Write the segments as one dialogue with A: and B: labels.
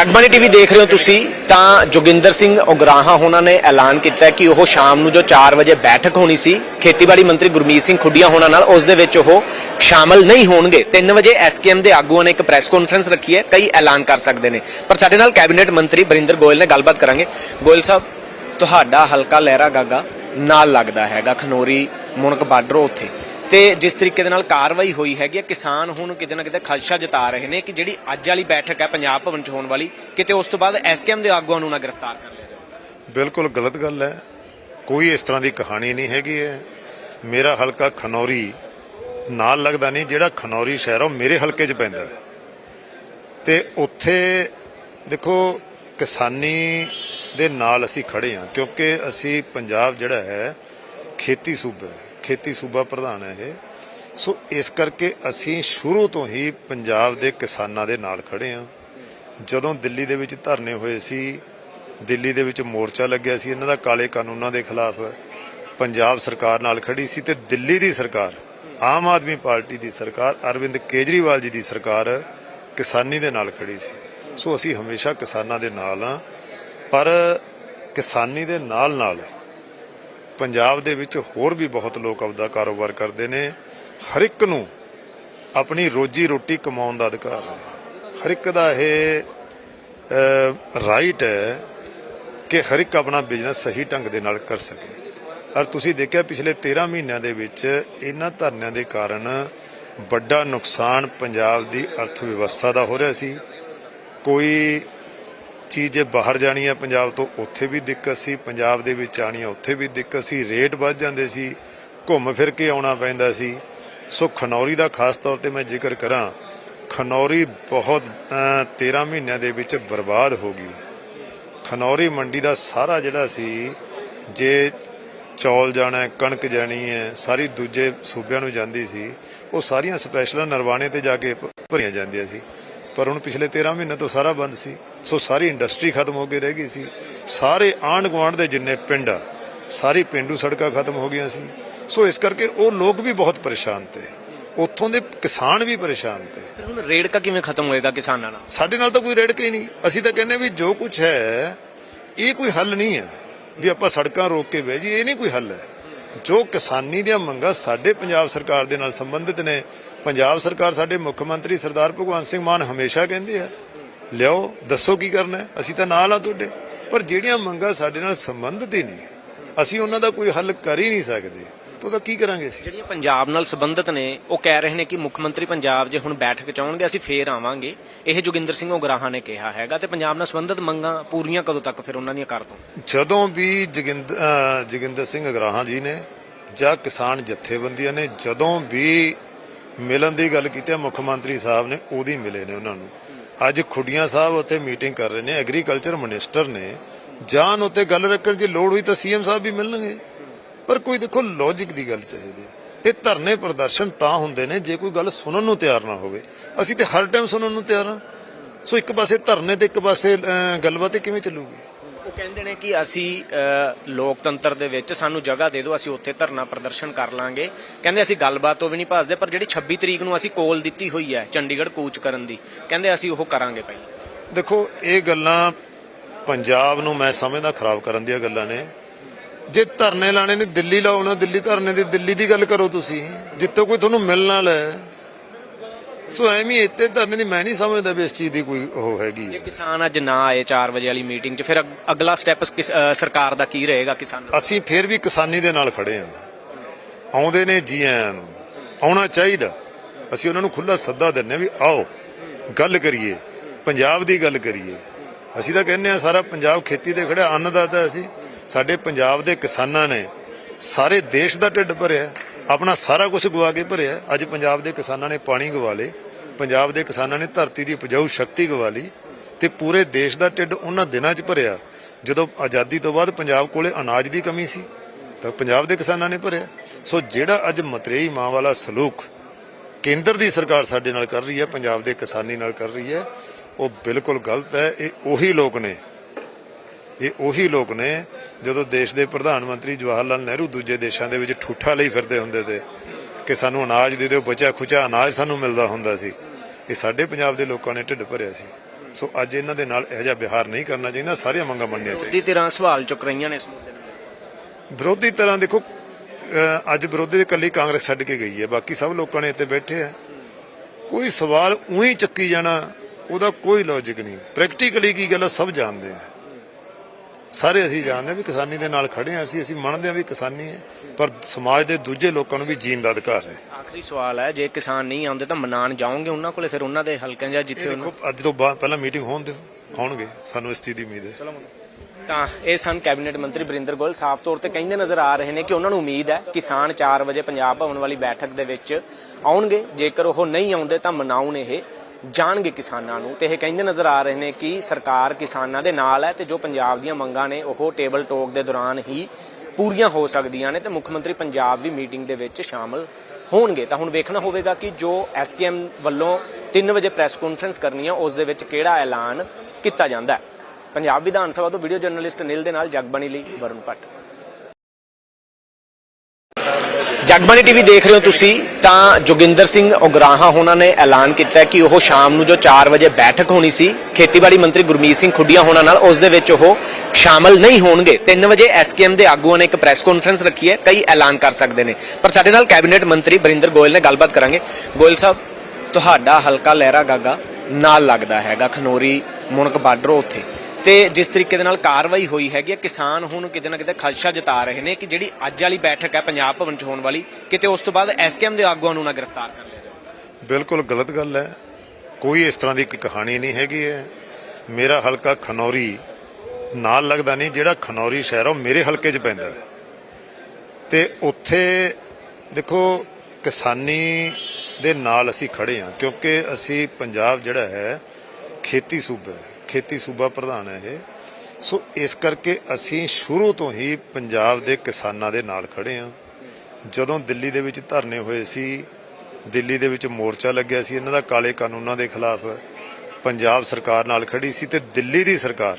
A: Jagbani TV ਦੇਖ ਰਹੇ ਹੋ ਤੁਸੀਂ, ਤਾਂ ਜੋਗਿੰਦਰ ਸਿੰਘ ਉਗਰਾਹਾਂ ਉਹਨਾਂ ਨੇ ਐਲਾਨ ਕੀਤਾ ਕਿ ਉਹ ਸ਼ਾਮ ਨੂੰ ਜੋ 4 ਵਜੇ ਬੈਠਕ ਹੋਣੀ ਸੀ, ਖੇਤੀਬਾੜੀ ਮੰਤਰੀ ਗੁਰਮੀਤ ਸਿੰਘ ਖੁੱਡੀਆਂ ਹੋਣਾ ਨਾਲ, ਉਸ ਦੇ ਵਿੱਚ ਉਹ ਸ਼ਾਮਲ ਨਹੀਂ ਹੋਣਗੇ। 3 ਵਜੇ ਐਸਕੇਐਮ ਦੇ ਆਗੂਆਂ ਨੇ ਇੱਕ ਪ੍ਰੈਸ ਕਾਨਫਰੰਸ ਰੱਖੀ ਹੈ, ਕਈ ਐਲਾਨ ਕਰ ਸਕਦੇ ਨੇ। ਪਰ ਸਾਡੇ ਨਾਲ ਕੈਬਨਿਟ ਮੰਤਰੀ ਬਰਿੰਦਰ ਗੋਇਲ ਨੇ ਗੱਲਬਾਤ ਕਰਾਂਗੇ। ਗੋਇਲ ਸਾਹਿਬ, ਤੁਹਾਡਾ ਹਲਕਾ ਲਹਿਰਾ ਗਾਗਾ ਨਾਲ ਲੱਗਦਾ ਹੈਗਾ, ਖਨੋਰੀ ਮੁਣਕ ਬਾਰਡਰ ਉੱਥੇ। ਤੇ ਜਿਸ ਤਰੀਕੇ ਦੇ ਨਾਲ ਕਾਰਵਾਈ ਹੋਈ ਹੈਗੀ ਹੈ ਕਿਸਾਨ ਹੁਣ ਕਿਤੇ ਨਾ ਕਿਤੇ ਖਦਸ਼ਾ ਜਤਾ ਰਹੇ ਨੇ ਕਿ ਜਿਹੜੀ ਅੱਜ ਵਾਲੀ ਬੈਠਕ ਹੈ ਪੰਜਾਬ ਭਵਨ 'ਚ ਹੋਣ ਵਾਲੀ ਕਿਤੇ ਉਸ ਤੋਂ ਬਾਅਦ ਐਸਕੇਐਮ ਦੇ ਆਗੂਆਂ ਨੂੰ ਨਾ ਗ੍ਰਿਫਤਾਰ ਕਰ ਲਿਆ ਜਾਵੇ।
B: ਬਿਲਕੁਲ ਗਲਤ ਗੱਲ ਹੈ। ਕੋਈ ਇਸ ਤਰ੍ਹਾਂ ਦੀ ਕਹਾਣੀ ਨਹੀਂ ਹੈਗੀ ਹੈ। ਮੇਰਾ ਹਲਕਾ ਖਨੌਰੀ ਨਾਲ ਲੱਗਦਾ ਨਹੀਂ ਜਿਹੜਾ ਖਨੌਰੀ ਸ਼ਹਿਰ ਆ, ਉਹ ਮੇਰੇ ਹਲਕੇ 'ਚ ਪੈਂਦਾ ਹੈ। ਤੇ ਉੱਥੇ ਦੇਖੋ ਕਿਸਾਨੀ ਦੇ ਨਾਲ ਅਸੀਂ ਖੜੇ ਹਾਂ ਕਿਉਂਕਿ ਅਸੀਂ ਪੰਜਾਬ ਜਿਹੜਾ ਹੈ ਖੇਤੀ ਸੂਬਾ ਹੈ। ਖੇਤੀ ਸੂਬਾ ਪ੍ਰਧਾਨ ਹੈ ਇਹ। ਸੋ ਇਸ ਕਰਕੇ ਅਸੀਂ ਸ਼ੁਰੂ ਤੋਂ ਹੀ ਪੰਜਾਬ ਦੇ ਕਿਸਾਨਾਂ ਦੇ ਨਾਲ ਖੜੇ ਹਾਂ। ਜਦੋਂ ਦਿੱਲੀ ਦੇ ਵਿੱਚ ਧਰਨੇ ਹੋਏ ਸੀ, ਦਿੱਲੀ ਦੇ ਵਿੱਚ ਮੋਰਚਾ ਲੱਗਿਆ ਸੀ, ਇਹਨਾਂ ਦਾ ਕਾਲੇ ਕਾਨੂੰਨਾਂ ਦੇ ਖਿਲਾਫ ਪੰਜਾਬ ਸਰਕਾਰ ਨਾਲ ਖੜੀ ਸੀ ਤੇ ਦਿੱਲੀ ਦੀ ਸਰਕਾਰ, ਆਮ ਆਦਮੀ ਪਾਰਟੀ ਦੀ ਸਰਕਾਰ, ਅਰਵਿੰਦ ਕੇਜਰੀਵਾਲ ਜੀ ਦੀ ਸਰਕਾਰ ਕਿਸਾਨੀ ਦੇ ਨਾਲ ਖੜੀ ਸੀ। ਸੋ ਅਸੀਂ ਹਮੇਸ਼ਾ ਕਿਸਾਨਾਂ ਦੇ ਨਾਲ ਹਾਂ, ਪਰ ਕਿਸਾਨੀ ਦੇ ਨਾਲ ਨਾਲ ਪੰਜਾਬ ਦੇ ਵਿੱਚ ਹੋਰ ਵੀ ਬਹੁਤ ਲੋਕ ਆਪਦਾ ਕਾਰੋਬਾਰ ਕਰਦੇ ਨੇ। ਹਰ ਇੱਕ ਨੂੰ ਆਪਣੀ ਰੋਜੀ ਰੋਟੀ ਕਮਾਉਣ ਦਾ ਅਧਿਕਾਰ ਹੈ। ਹਰ ਇੱਕ ਦਾ ਇਹ ਰਾਈਟ ਹੈ ਕਿ ਹਰ ਇੱਕ ਆਪਣਾ ਬਿਜ਼ਨਸ ਸਹੀ ਢੰਗ ਦੇ ਨਾਲ ਕਰ ਸਕੇ। ਔਰ ਤੁਸੀਂ ਦੇਖਿਆ ਪਿਛਲੇ 13 ਮਹੀਨਿਆਂ ਦੇ ਵਿੱਚ ਇਹਨਾਂ ਧਰਨਿਆਂ ਦੇ ਕਾਰਨ ਵੱਡਾ ਨੁਕਸਾਨ ਪੰਜਾਬ ਦੀ ਅਰਥ ਵਿਵਸਥਾ ਦਾ ਹੋ ਰਿਹਾ ਸੀ। ਕੋਈ ਚੀਜ਼ ਜੇ ਬਾਹਰ ਜਾਣੀ ਹੈ ਪੰਜਾਬ ਤੋਂ ਉੱਥੇ ਵੀ ਦਿੱਕਤ ਸੀ ਪੰਜਾਬ ਦੇ ਵਿੱਚ ਆਣੀ ਉੱਥੇ ਵੀ ਦਿੱਕਤ ਸੀ ਰੇਟ ਵੱਧ ਜਾਂਦੇ ਸੀ ਘੁੰਮ ਫਿਰ ਕੇ ਆਉਣਾ ਪੈਂਦਾ ਸੀ। ਸੋ ਖਨੌਰੀ ਦਾ ਖਾਸ ਤੌਰ ਤੇ ਮੈਂ ਜ਼ਿਕਰ ਕਰਾਂ ਖਨੌਰੀ ਬਹੁਤ ਅਹ, 13 ਮਹੀਨਿਆਂ ਦੇ ਵਿੱਚ ਬਰਬਾਦ ਹੋ ਗਈ। ਖਨੌਰੀ ਮੰਡੀ ਦਾ ਸਾਰਾ ਜਿਹੜਾ ਸੀ ਜੇ ਚੌਲ ਜਾਣਾ ਕਣਕ ਜਾਣੀ ਹੈ ਸਾਰੀ ਦੂਜੇ ਸੂਬਿਆਂ ਨੂੰ ਜਾਂਦੀ ਸੀ ਉਹ ਸਾਰੀਆਂ ਸਪੈਸ਼ਲਾਂ ਨਰਵਾਣੇ ਤੇ ਜਾ ਕੇ ਭਰੀਆਂ ਜਾਂਦੀਆਂ ਸੀ। ਪਰ ਹੁਣ ਪਿਛਲੇ 13 ਮਹੀਨੇ ਤੋਂ ਸਾਰਾ ਬੰਦ ਸੀ। ਸੋ ਸਾਰੀ ਇੰਡਸਟਰੀ ਖਤਮ ਹੋ ਕੇ ਰਹਿ ਗਈ ਸੀ। ਸਾਰੇ ਆਂਢ ਗੁਆਂਢ ਦੇ ਜਿੰਨੇ ਪਿੰਡ ਆ ਸਾਰੀ ਪਿੰਡੂ ਸੜਕਾਂ ਖਤਮ ਹੋ ਗਈਆਂ ਸੀ। ਸੋ ਇਸ ਕਰਕੇ ਉਹ ਲੋਕ ਵੀ ਬਹੁਤ ਪਰੇਸ਼ਾਨ ਤੇ। ਉੱਥੋਂ ਦੇ ਕਿਸਾਨ ਵੀ ਪਰੇਸ਼ਾਨ ਤੇ।
A: ਫਿਰ ਹੁਣ ਰੇੜਕਾ ਕਿਵੇਂ ਖਤਮ ਹੋਏਗਾ ਕਿਸਾਨਾਂ ਨਾਲ?
B: ਸਾਡੇ ਨਾਲ ਤਾਂ ਕੋਈ ਰੇੜਕ ਹੀ ਨਹੀਂ। ਅਸੀਂ ਤਾਂ ਕਹਿੰਦੇ ਵੀ ਜੋ ਕੁਝ ਹੈ ਇਹ ਕੋਈ ਹੱਲ ਨਹੀਂ ਹੈ। ਵੀ ਆਪਾਂ ਸੜਕਾਂ ਰੋਕ ਕੇ ਬਹਿ ਜੀ ਇਹ ਨਹੀਂ ਕੋਈ ਹੱਲ ਹੈ। ਜੋ ਕਿਸਾਨੀ ਦੀਆਂ ਮੰਗਾਂ ਸਾਡੇ ਪੰਜਾਬ ਸਰਕਾਰ ਦੇ ਨਾਲ ਸੰਬੰਧਿਤ ਨੇ ਪੰਜਾਬ ਸਰਕਾਰ ਸਾਡੇ ਮੁੱਖ ਮੰਤਰੀ ਸਰਦਾਰ ਭਗਵੰਤ ਸਿੰਘ ਮਾਨ ਹਮੇਸ਼ਾ ਕਹਿੰਦੇ ਆ ਲਿਆਓ ਦੱਸੋ ਕੀ ਕਰਨਾ ਅਸੀਂ ਤਾਂ ਨਾਲ ਆ ਤੁਹਾਡੇ। ਪਰ ਜਿਹੜੀਆਂ ਮੰਗਾਂ ਸਾਡੇ ਨਾਲ ਸੰਬੰਧਿਤ ਹੀ ਨਹੀਂ। ਅਸੀਂ ਉਹਨਾਂ ਦਾ ਕੋਈ ਹੱਲ ਕਰ ਹੀ ਨਹੀਂ ਸਕਦੇ। ਤਾਂ ਉਹਦਾ ਕੀ ਕਰਾਂਗੇ ਅਸੀਂ?
A: ਜਿਹੜੀਆਂ ਪੰਜਾਬ ਨਾਲ ਸੰਬੰਧਿਤ ਨੇ ਉਹ ਕਹਿ ਰਹੇ ਨੇ ਕਿ ਮੁੱਖ ਮੰਤਰੀ ਪੰਜਾਬ ਜੇ ਹੁਣ ਬੈਠਕ ਚ ਆਉਣਗੇ ਅਸੀਂ ਫੇਰ ਆਵਾਂਗੇ। ਇਹ ਜੋਗਿੰਦਰ ਸਿੰਘ ਉਗਰਾਹਾਂ ਨੇ ਕਿਹਾ ਹੈਗਾ ਤੇ ਪੰਜਾਬ ਨਾਲ ਸੰਬੰਧਿਤ ਮੰਗਾਂ ਪੂਰੀਆਂ ਕਦੋਂ ਤੱਕ ਫਿਰ ਉਹਨਾਂ ਦੀਆਂ ਕਰ ਤੋਂ
B: ਜਦੋਂ ਵੀ ਜੋਗਿੰਦ ਅਹ ਜੋਗਿੰਦਰ ਸਿੰਘ ਅਗਰਾਹਾਂ ਜੀ ਨੇ ਜਾਂ ਕਿਸਾਨ ਜਥੇਬੰਦੀਆਂ ਨੇ ਜਦੋਂ ਵੀ ਮਿਲਣ ਦੀ ਗੱਲ ਕੀਤੀ ਹੈ ਮੁੱਖ ਮੰਤਰੀ ਸਾਹਿਬ ਨੇ ਉਹਦੀ ਮਿਲੇ ਨੇ ਉਹਨਾਂ ਨੂੰ। ਅੱਜ ਖੁੱਡੀਆਂ ਸਾਹਿਬ ਉੱਥੇ ਮੀਟਿੰਗ ਕਰ ਰਹੇ ਨੇ ਐਗਰੀਕਲਚਰ ਮਿਨਿਸਟਰ ਨੇ। ਜਾਨ ਉੱਤੇ ਗੱਲ ਰੱਖਣ ਦੀ ਲੋੜ ਹੋਈ ਤਾਂ ਸੀਐਮ ਸਾਹਿਬ ਵੀ ਮਿਲਣਗੇ। ਪਰ ਕੋਈ ਦੇਖੋ ਲੌਜੀਕ ਦੀ ਗੱਲ ਚਾਹੀਦੀ ਹੈ। ਇਹ ਧਰਨੇ ਪ੍ਰਦਰਸ਼ਨ ਤਾਂ ਹੁੰਦੇ ਨੇ, ਜੇ ਕੋਈ ਗੱਲ ਸੁਣਨ ਨੂੰ ਤਿਆਰ ਨਾ ਹੋਵੇ। ਅਸੀਂ ਤੇ ਹਰ ਟਾਈਮ ਸੁਣਨ ਨੂੰ ਤਿਆਰ ਹਾਂ। ਸੋ ਇੱਕ ਪਾਸੇ ਧਰਨੇ ਤੇ ਇੱਕ ਪਾਸੇ ਗੱਲਬਾਤ ਕਿਵੇਂ ਚੱਲੂਗੀ?
A: ਕਹਿੰਦੇ ਨੇ ਕਿ ਅਸੀਂ ਲੋਕਤੰਤਰ ਦੇ ਵਿੱਚ ਸਾਨੂੰ ਜਗ੍ਹਾ ਦੇ ਦਿਓ, ਅਸੀਂ ਉੱਥੇ ਧਰਨਾ ਪ੍ਰਦਰਸ਼ਨ ਕਰ ਲਾਂਗੇ। ਕਹਿੰਦੇ ਅਸੀਂ ਗੱਲਬਾਤ ਤੋਂ ਵੀ ਨਹੀਂ ਭਾਸਦੇ, ਪਰ ਜਿਹੜੀ 26 ਤਰੀਕ ਨੂੰ ਅਸੀਂ ਕੋਲ ਦਿੱਤੀ ਹੋਈ ਹੈ, ਚੰਡੀਗੜ੍ਹ ਕੂਚ ਕਰਨ ਦੀ, ਕਹਿੰਦੇ ਅਸੀਂ ਉਹ ਕਰਾਂਗੇ ਪਹਿਲਾਂ।
B: ਦੇਖੋ, ਇਹ ਗੱਲਾਂ ਪੰਜਾਬ ਨੂੰ ਮੈਂ ਸਮਝਦਾ ਖਰਾਬ ਕਰਨ ਦੀਆਂ ਗੱਲਾਂ ਨੇ। ਜੇ ਧਰਨੇ ਲਾਣੇ ਨੇ ਦਿੱਲੀ ਲਾਓ ਨਾ, ਦਿੱਲੀ ਧਰਨੇ ਦੀ, ਦਿੱਲੀ ਦੀ ਗੱਲ ਕਰੋ ਤੁਸੀਂ। ਜਿੱਤੋਂ ਕੋਈ ਤੁਹਾਨੂੰ ਮਿਲਣ ਵਾਲਾ ਹੈ ਸੋ ਐਵੇਂ ਇੱਥੇ ਧਰਨੇ ਦੀ ਮੈਂ ਨਹੀਂ ਸਮਝਦਾ ਵੀ ਇਸ ਚੀਜ਼ ਦੀ ਕੋਈ ਉਹ ਹੈਗੀ
A: ਜੇ
B: ਹੈ।
A: ਕਿਸਾਨ ਅੱਜ ਨਾ ਆਏ 4 ਵਜੇ ਵਾਲੀ ਮੀਟਿੰਗ 'ਚ ਫਿਰ ਅਗ- ਅਗਲਾ ਸਟੈਪ ਸਰਕਾਰ ਦਾ ਕੀ ਰਹੇਗਾ ਕਿਸਾਨਾਂ ਦਾ?
B: ਅਸੀਂ ਫੇਰ ਵੀ ਕਿਸਾਨੀ ਦੇ ਨਾਲ ਖੜੇ ਹਾਂ। ਆਉਂਦੇ ਨੇ ਜੀ ਆਇਆਂ ਨੂੰ ਆਉਣਾ ਚਾਹੀਦਾ। ਅਸੀਂ ਉਹਨਾਂ ਨੂੰ ਖੁੱਲਾ ਸੱਦਾ ਦਿੰਨੇ ਵੀ ਆਓ ਗੱਲ ਕਰੀਏ ਪੰਜਾਬ ਦੀ ਗੱਲ ਕਰੀਏ। ਅਸੀਂ ਤਾਂ ਕਹਿੰਦੇ ਆ ਸਾਰਾ ਪੰਜਾਬ ਖੇਤੀ ਤੇ ਖੜਿਆ ਅੰਨਦਾਤਾ ਅਸੀਂ ਸਾਡੇ ਪੰਜਾਬ ਦੇ ਕਿਸਾਨਾਂ ਨੇ ਸਾਰੇ ਦੇਸ਼ ਦਾ ਢਿੱਡ ਭਰਿਆ ਆਪਣਾ ਸਾਰਾ ਕੁਝ ਗਵਾ ਕੇ ਭਰਿਆ। ਅੱਜ ਪੰਜਾਬ ਦੇ ਕਿਸਾਨਾਂ ਨੇ ਪਾਣੀ ਗਵਾ ਲੇ ਪੰਜਾਬ ਦੇ ਕਿਸਾਨਾਂ ਨੇ ਧਰਤੀ ਦੀ ਉਪਜਾਊ ਸ਼ਕਤੀ ਗਵਾ ਲਈ ਤੇ ਪੂਰੇ ਦੇਸ਼ ਦਾ ਢਿੱਡ ਉਹਨਾਂ ਦਿਨਾਂ 'ਚ ਭਰਿਆ। ਜਦੋਂ ਆਜ਼ਾਦੀ ਤੋਂ ਬਾਅਦ ਪੰਜਾਬ ਕੋਲੇ ਅਨਾਜ ਦੀ ਕਮੀ ਸੀ, ਤਾਂ ਪੰਜਾਬ ਦੇ ਕਿਸਾਨਾਂ ਨੇ ਭਰਿਆ। ਸੋ ਜਿਹੜਾ ਅੱਜ ਮਤਰੇਈ ਮਾਂ ਵਾਲਾ ਸਲੂਕ ਕੇਂਦਰ ਦੀ ਸਰਕਾਰ ਸਾਡੇ ਨਾਲ ਕਰ ਰਹੀ ਹੈ, ਪੰਜਾਬ ਦੇ ਕਿਸਾਨੀ ਨਾਲ ਕਰ ਰਹੀ ਹੈ, ਉਹ ਬਿਲਕੁਲ ਗਲਤ ਹੈ। ਇਹ ਉਹੀ ਲੋਕ ਨੇ, ਇਹ ਉਹੀ ਲੋਕ ਨੇ ਜਦੋਂ ਦੇਸ਼ ਦੇ ਪ੍ਰਧਾਨ ਮੰਤਰੀ ਜਵਾਹਰ ਲਾਲ ਨਹਿਰੂ ਦੂਜੇ ਦੇਸ਼ਾਂ ਦੇ ਵਿੱਚ ਠੂਠਾ ਲਈ ਫਿਰਦੇ ਹੁੰਦੇ ਤੇ ਕਿ ਸਾਨੂੰ ਅਨਾਜ ਦੇ ਦਿਓ ਬਚਿਆ ਖੁਚਾ ਅਨਾਜ ਸਾਨੂੰ ਮਿਲਦਾ ਹੁੰਦਾ ਸੀ। ਇਹ ਸਾਡੇ ਪੰਜਾਬ ਦੇ ਲੋਕਾਂ ਨੇ ਢਿੱਡ ਭਰਿਆ ਸੀ। ਸੋ ਅੱਜ ਇਹਨਾਂ ਦੇ ਨਾਲ ਇਹੋ ਜਿਹਾ ਵਿਹਾਰ ਨਹੀਂ ਕਰਨਾ ਚਾਹੀਦਾ ਸਾਰੀਆਂ ਮੰਗਾਂ ਮੰਨਣੀਆਂ ਚਾਹੀਦੀਆਂ।
A: ਦੀ ਤਰ੍ਹਾਂ ਸਵਾਲ ਚੁੱਕ ਰਹੀਆਂ ਨੇ ਇਸ ਮੁੱਦੇ ਨੂੰ
B: ਵਿਰੋਧੀ ਤਰ੍ਹਾਂ ਦੇਖੋ ਅਹ ਅੱਜ ਵਿਰੋਧੀ ਦੇ ਇਕੱਲੀ ਕਾਂਗਰਸ ਛੱਡ ਕੇ ਗਈ ਹੈ ਬਾਕੀ ਸਭ ਲੋਕਾਂ ਨੇ ਇੱਥੇ ਬੈਠੇ ਆ। ਕੋਈ ਸਵਾਲ ਉਹੀ ਚੱਕੀ ਜਾਣਾ ਉਹਦਾ ਕੋਈ ਲੌਜੀਕ ਨਹੀਂ। ਪ੍ਰੈਕਟੀਕਲੀ ਕੀ ਗੱਲ ਆ, ਸਭ ਜਾਣਦੇ ਆ। ਸਾਰੇ ਅਸੀਂ ਜਾਣਦੇ ਵੀ ਕਿਸਾਨੀ ਦੇ ਨਾਲ ਖੜੇ ਆ ਅਸੀਂ ਅਸੀਂ ਮੰਨਦੇ ਆ ਵੀ ਕਿਸਾਨੀ ਹੈ ਪਰ ਸਮਾਜ ਦੇ ਦੂਜੇ ਲੋਕਾਂ ਨੂੰ ਵੀ ਜੀਣ ਦਾ ਅਧਿਕਾਰ ਹੈ।
A: ਆਖਰੀ ਸਵਾਲ ਹੈ ਜੇ ਕਿਸਾਨ ਨਹੀਂ ਆਉਂਦੇ ਤਾਂ ਮਨਾਨ ਜਾਓਗੇ ਉਹਨਾਂ ਕੋਲੇ ਫਿਰ ਉਹਨਾਂ ਦੇ ਹਲਕਿਆਂ ਜਾਂ ਜਿੱਥੇ ਉਹਨਾਂ
B: ਦੇਖੋ ਅੱਜ ਤੋਂ ਬਾਅਦ ਪਹਿਲਾਂ ਮੀਟਿੰਗ ਹੋਣ ਦਿਓ ਆਉਣਗੇ ਸਾਨੂੰ ਇਸ ਚੀਜ਼ ਦੀ ਉਮੀਦ ਹੈ।
A: ਤਾਂ ਇਹ ਸਨ ਕੈਬਨਿਟ ਮੰਤਰੀ ਬਰਿੰਦਰ ਗੋਇਲ। ਸਾਫ਼ ਤੌਰ ਤੇ ਕਹਿੰਦੇ ਨਜ਼ਰ ਆ ਰਹੇ ਨੇ ਕਿ ਉਹਨਾਂ ਨੂੰ ਉਮੀਦ ਹੈ ਕਿਸਾਨ 4 ਵਜੇ ਪੰਜਾਬ ਭਵਨ ਵਾਲੀ ਬੈਠਕ ਦੇ ਵਿੱਚ ਆਉਣਗੇ। ਜੇਕਰ ਉਹ ਨਹੀਂ ਆਉਂਦੇ ਤਾਂ ਮਨਾਉਣ ਇਹ ਜਾਣਗੇ ਕਿਸਾਨਾਂ ਨੂੰ ਤੇ ਇਹ ਕਹਿੰਦੇ ਨਜ਼ਰ ਆ ਰਹੇ ਨੇ ਕਿ ਸਰਕਾਰ ਕਿਸਾਨਾਂ ਦੇ ਨਾਲ ਹੈ ਤੇ ਜੋ ਪੰਜਾਬ ਦੀਆਂ ਮੰਗਾਂ ਨੇ ਉਹ ਟੇਬਲ ਟੋਕ ਦੇ ਦੌਰਾਨ ਹੀ ਪੂਰੀਆਂ ਹੋ ਸਕਦੀਆਂ ਨੇ ਤੇ ਮੁੱਖ ਮੰਤਰੀ ਪੰਜਾਬ ਵੀ ਮੀਟਿੰਗ ਦੇ ਵਿੱਚ ਸ਼ਾਮਲ ਹੋਣਗੇ। ਤਾਂ ਹੁਣ ਵੇਖਣਾ ਹੋਵੇਗਾ ਕਿ ਜੋ ਐਸਕੇਐਮ ਵੱਲੋਂ 3 ਵਜੇ ਪ੍ਰੈਸ ਕਾਨਫਰੰਸ ਕਰਨੀ ਹੈ ਉਸ ਦੇ ਵਿੱਚ ਕਿਹੜਾ ਐਲਾਨ ਕੀਤਾ ਜਾਂਦਾ ਹੈ। ਪੰਜਾਬ ਵਿਧਾਨ ਸਭਾ ਤੋਂ ਵੀਡੀਓ ਜਰਨਲਿਸਟ ਨਿਲ ਦੇ ਨਾਲ ਜਗਬਾਣੀ ਲਈ ਵਰੁਣ ਭੱਟ। ਜਗਬਾਣੀ ਟੀਵੀ ਦੇਖ ਰਹੇ ਹੋ ਤੁਸੀਂ, ਤਾਂ ਜੋਗਿੰਦਰ ਸਿੰਘ ਉਗਰਾਹਾ ਹੋਣਾ ਨੇ ਐਲਾਨ ਕੀਤਾ ਕਿ ਉਹ ਸ਼ਾਮ ਨੂੰ ਜੋ 4 ਵਜੇ ਬੈਠਕ ਹੋਣੀ ਸੀ, ਖੇਤੀਬਾੜੀ ਮੰਤਰੀ ਗੁਰਮੀਤ ਸਿੰਘ ਖੁੱਡੀਆਂ ਹੋਣਾ ਨਾਲ, ਉਸ ਦੇ ਵਿੱਚ ਉਹ ਸ਼ਾਮਲ ਨਹੀਂ ਹੋਣਗੇ। 3 ਵਜੇ ਐਸਕੇਐਮ ਦੇ ਆਗੂਆਂ ਨੇ ਇੱਕ ਪ੍ਰੈਸ ਕਾਨਫਰੰਸ ਰੱਖੀ ਹੈ, ਕਈ ਐਲਾਨ ਕਰ ਸਕਦੇ ਨੇ। ਪਰ ਸਾਡੇ ਨਾਲ ਕੈਬਨਿਟ ਮੰਤਰੀ ਬਰਿੰਦਰ ਗੋਇਲ ਨੇ ਗੱਲਬਾਤ ਕਰਾਂਗੇ। ਗੋਇਲ ਸਾਹਿਬ, ਤੁਹਾਡਾ ਹਲਕਾ ਲਹਿਰਾ ਗਾਗਾ ਨਾਲ ਲੱਗਦਾ ਹੈਗਾ, ਖਨੋਰੀ ਮੁਣਕ ਬਾਡਰੋ ਉੱਥੇ। ਤੇ ਜਿਸ ਤਰੀਕੇ ਦੇ ਨਾਲ ਕਾਰਵਾਈ ਹੋਈ ਹੈਗੀ ਹੈ ਕਿਸਾਨ ਹੁਣ ਕਿਤੇ ਨਾ ਕਿਤੇ ਖਦਸ਼ਾ ਜਤਾ ਰਹੇ ਨੇ ਕਿ ਜਿਹੜੀ ਅੱਜ ਵਾਲੀ ਬੈਠਕ ਹੈ ਪੰਜਾਬ ਭਵਨ ਚ ਹੋਣ ਵਾਲੀ, ਕਿਤੇ ਉਸ ਤੋਂ ਬਾਅਦ ਐਸਕੇਐਮ ਦੇ ਆਗੂਆਂ ਨੂੰ ਨਾ ਗ੍ਰਿਫਤਾਰ ਕਰ ਲਿਆ ਜਾਵੇ।
B: ਬਿਲਕੁਲ ਗਲਤ ਗੱਲ ਹੈ। ਕੋਈ ਇਸ ਤਰ੍ਹਾਂ ਦੀ ਇੱਕ ਕਹਾਣੀ ਨਹੀਂ ਹੈਗੀ ਹੈ। ਮੇਰਾ ਹਲਕਾ ਖਨੌਰੀ ਨਾਲ ਲੱਗਦਾ ਨਹੀਂ, ਜਿਹੜਾ ਖਨੌਰੀ ਸ਼ਹਿਰ ਉਹ ਮੇਰੇ ਹਲਕੇ 'ਚ ਪੈਂਦਾ ਹੈ। ਤੇ ਉੱਥੇ ਦੇਖੋ, ਕਿਸਾਨੀ ਦੇ ਨਾਲ ਅਸੀਂ ਖੜੇ ਹਾਂ, ਕਿਉਂਕਿ ਅਸੀਂ ਪੰਜਾਬ ਜਿਹੜਾ ਹੈ, ਖੇਤੀ ਸੂਬਾ ਹੈ। ਖੇਤੀ ਸੂਬਾ ਪ੍ਰਧਾਨ ਹੈ ਇਹ। ਸੋ ਇਸ ਕਰਕੇ ਅਸੀਂ ਸ਼ੁਰੂ ਤੋਂ ਹੀ ਪੰਜਾਬ ਦੇ ਕਿਸਾਨਾਂ ਦੇ ਨਾਲ ਖੜੇ ਹਾਂ। ਜਦੋਂ ਦਿੱਲੀ ਦੇ ਵਿੱਚ ਧਰਨੇ ਹੋਏ ਸੀ, ਦਿੱਲੀ ਦੇ ਵਿੱਚ ਮੋਰਚਾ ਲੱਗਿਆ ਸੀ, ਇਹਨਾਂ ਦਾ ਕਾਲੇ ਕਾਨੂੰਨਾਂ ਦੇ ਖਿਲਾਫ ਪੰਜਾਬ ਸਰਕਾਰ ਨਾਲ ਖੜੀ ਸੀ ਤੇ ਦਿੱਲੀ ਦੀ ਸਰਕਾਰ,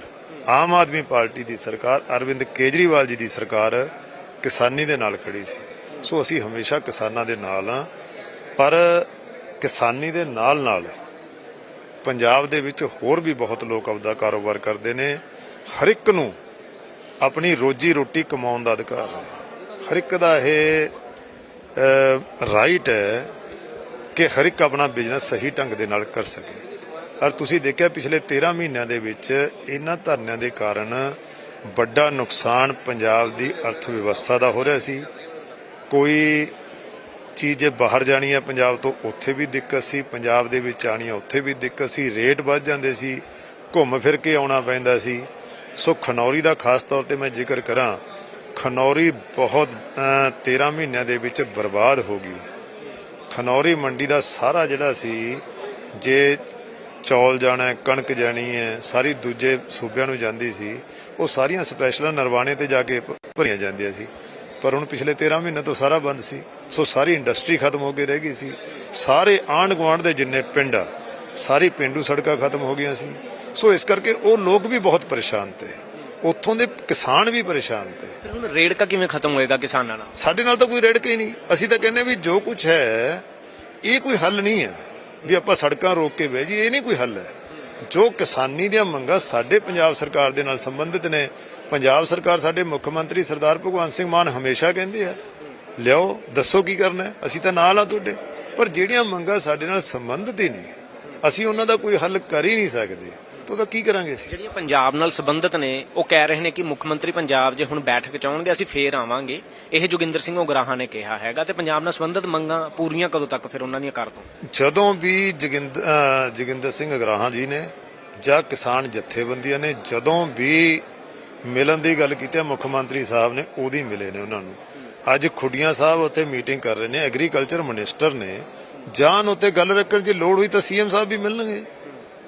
B: ਆਮ ਆਦਮੀ ਪਾਰਟੀ ਦੀ ਸਰਕਾਰ, ਅਰਵਿੰਦ ਕੇਜਰੀਵਾਲ ਜੀ ਦੀ ਸਰਕਾਰ ਕਿਸਾਨੀ ਦੇ ਨਾਲ ਖੜੀ ਸੀ। ਸੋ ਅਸੀਂ ਹਮੇਸ਼ਾ ਕਿਸਾਨਾਂ ਦੇ ਨਾਲ ਹਾਂ, ਪਰ ਕਿਸਾਨੀ ਦੇ ਨਾਲ ਨਾਲ ਪੰਜਾਬ ਦੇ ਵਿੱਚ ਹੋਰ ਵੀ ਬਹੁਤ ਲੋਕ ਆਪਦਾ ਕਾਰੋਬਾਰ ਕਰਦੇ ਨੇ। ਹਰ ਇੱਕ ਨੂੰ ਆਪਣੀ ਰੋਜੀ ਰੋਟੀ ਕਮਾਉਣ ਦਾ ਅਧਿਕਾਰ ਹੈ। ਹਰ ਇੱਕ ਦਾ ਇਹ ਰਾਈਟ ਹੈ ਕਿ ਹਰ ਇੱਕ ਆਪਣਾ ਬਿਜ਼ਨਸ ਸਹੀ ਢੰਗ ਦੇ ਨਾਲ ਕਰ ਸਕੇ। ਔਰ ਤੁਸੀਂ ਦੇਖਿਆ ਪਿਛਲੇ 13 ਮਹੀਨਿਆਂ ਦੇ ਵਿੱਚ ਇਹਨਾਂ ਧਰਨਿਆਂ ਦੇ ਕਾਰਨ ਵੱਡਾ ਨੁਕਸਾਨ ਪੰਜਾਬ ਦੀ ਅਰਥ ਵਿਵਸਥਾ ਦਾ ਹੋ ਰਿਹਾ ਸੀ। ਕੋਈ ਚੀਜ਼ ਜੇ ਬਾਹਰ ਜਾਣੀ ਹੈ ਪੰਜਾਬ ਤੋਂ ਉੱਥੇ ਵੀ ਦਿੱਕਤ ਸੀ ਪੰਜਾਬ ਦੇ ਵਿੱਚ ਆਣੀ ਹੈ ਉੱਥੇ ਵੀ ਦਿੱਕਤ ਸੀ ਰੇਟ ਵੱਧ ਜਾਂਦੇ ਸੀ ਘੁੰਮ ਫਿਰ ਕੇ ਆਉਣਾ ਪੈਂਦਾ ਸੀ। ਸੋ ਖਨੌਰੀ ਦਾ ਖਾਸ ਤੌਰ ਤੇ ਮੈਂ ਜ਼ਿਕਰ ਕਰਾਂ ਖਨੌਰੀ ਬਹੁਤ ਅਹ, 13 ਮਹੀਨਿਆਂ ਦੇ ਵਿੱਚ ਬਰਬਾਦ ਹੋ ਗਈ। ਖਨੌਰੀ ਮੰਡੀ ਦਾ ਸਾਰਾ ਜਿਹੜਾ ਸੀ ਜੇ ਚੌਲ ਜਾਣਾ ਹੈ, ਕਣਕ ਜਾਣੀ ਹੈ ਸਾਰੀ ਦੂਜੇ ਸੂਬਿਆਂ ਨੂੰ ਜਾਂਦੀ ਸੀ ਉਹ ਸਾਰੀਆਂ ਸਪੈਸ਼ਲਾਂ ਨਰਵਾਣੇ ਤੇ ਜਾ ਕੇ ਭਰੀਆਂ ਜਾਂਦੀਆਂ ਸੀ। ਪਰ ਹੁਣ ਪਿਛਲੇ 13 ਮਹੀਨੇ ਤੋਂ ਸਾਰਾ ਬੰਦ ਸੀ। ਸੋ ਸਾਰੀ ਇੰਡਸਟਰੀ ਖਤਮ ਹੋ ਕੇ ਰਹਿ ਗਈ ਸੀ। ਸਾਰੇ ਆਂਢ ਗੁਆਂਢ ਦੇ ਜਿੰਨੇ ਪਿੰਡ ਆ ਸਾਰੀ ਪਿੰਡੂ ਸੜਕਾਂ ਖਤਮ ਹੋ ਗਈਆਂ ਸੀ। ਸੋ ਇਸ ਕਰਕੇ ਉਹ ਲੋਕ ਵੀ ਬਹੁਤ ਪਰੇਸ਼ਾਨ ਤੇ। ਉੱਥੋਂ ਦੇ ਕਿਸਾਨ ਵੀ ਪਰੇਸ਼ਾਨ ਤੇ।
A: ਫਿਰ ਹੁਣ ਰੇੜਕਾ ਕਿਵੇਂ ਖਤਮ ਹੋਏਗਾ ਕਿਸਾਨਾਂ ਨਾਲ?
B: ਸਾਡੇ ਨਾਲ ਤਾਂ ਕੋਈ ਰੜਕ ਹੀ ਨਹੀਂ। ਅਸੀਂ ਤਾਂ ਕਹਿੰਦੇ ਵੀ ਜੋ ਕੁਝ ਹੈ ਇਹ ਕੋਈ ਹੱਲ ਨਹੀਂ ਹੈ ਵੀ ਆਪਾਂ ਸੜਕਾਂ ਰੋਕ ਕੇ ਬਹਿ ਜੀ ਇਹ ਨਹੀਂ ਕੋਈ ਹੱਲ ਹੈ। ਜੋ ਕਿਸਾਨੀ ਦੀਆਂ ਮੰਗਾਂ ਸਾਡੇ ਪੰਜਾਬ ਸਰਕਾਰ ਦੇ ਨਾਲ ਸੰਬੰਧਿਤ ਨੇ ਪੰਜਾਬ ਸਰਕਾਰ ਸਾਡੇ ਮੁੱਖ ਮੰਤਰੀ ਸਰਦਾਰ ਭਗਵੰਤ ਸਿੰਘ ਮਾਨ ਹਮੇਸ਼ਾ ਕਹਿੰਦੇ ਆ ਲਿਆਓ ਦੱਸੋ ਕੀ ਕਰਨਾ ਹੈ? ਅਸੀਂ ਤਾਂ ਨਾਲ ਆ ਤੁਹਾਡੇ। ਪਰ ਜਿਹੜੀਆਂ ਮੰਗਾਂ ਸਾਡੇ ਨਾਲ ਸੰਬੰਧਿਤ ਹੀ ਨਹੀਂ ਅਸੀਂ ਉਹਨਾਂ ਦਾ ਕੋਈ ਹੱਲ ਕਰ ਹੀ ਨਹੀਂ ਸਕਦੇ। ਤਾਂ ਉਹਦਾ ਕੀ ਕਰਾਂਗੇ ਅਸੀਂ?
A: ਜਿਹੜੀਆਂ ਪੰਜਾਬ ਨਾਲ ਸੰਬੰਧਿਤ ਨੇ ਉਹ ਕਹਿ ਰਹੇ ਨੇ ਕਿ ਮੁੱਖ ਮੰਤਰੀ ਪੰਜਾਬ ਜੇ ਹੁਣ ਬੈਠਕ ਚਾਹਣਗੇ ਅਸੀਂ ਫੇਰ ਆਵਾਂਗੇ। ਇਹ ਜੋਗਿੰਦਰ ਸਿੰਘ ਉਗਰਾਹਾਂ ਨੇ ਕਿਹਾ ਹੈਗਾ ਤੇ ਪੰਜਾਬ ਨਾਲ ਸੰਬੰਧਿਤ ਮੰਗਾਂ ਪੂਰੀਆਂ ਕਦੋਂ ਤੱਕ ਫਿਰ ਉਹਨਾਂ ਦੀਆਂ ਕਰ ਦੋ?
B: ਜਦੋਂ ਵੀ ਜੋਗਿੰਦ- ਅਹ ਜੋਗਿੰਦਰ ਸਿੰਘ ਅਗਰਾਹਾਂ ਜੀ ਨੇ ਜਾਂ ਕਿਸਾਨ ਜਥੇਬੰਦੀਆਂ ਨੇ ਜਦੋਂ ਵੀ ਮਿਲਣ ਦੀ ਗੱਲ ਕੀਤੀ ਮੁੱਖ ਮੰਤਰੀ ਸਾਹਿਬ ਨੇ ਉਹਦੀ ਮਿਲੇ ਨੇ ਉਹਨਾਂ ਨੂੰ। ਅੱਜ ਖੁੱਡੀਆਂ ਸਾਹਿਬ ਉੱਥੇ ਮੀਟਿੰਗ ਕਰ ਰਹੇ ਨੇ ਐਗਰੀਕਲਚਰ ਮਿਨਿਸਟਰ ਨੇ। ਜਾਨ ਉੱਤੇ ਗੱਲ ਰੱਖਣ ਦੀ ਲੋੜ ਹੋਈ ਤਾਂ ਸੀਐਮ ਸਾਹਿਬ ਵੀ ਮਿਲਣਗੇ।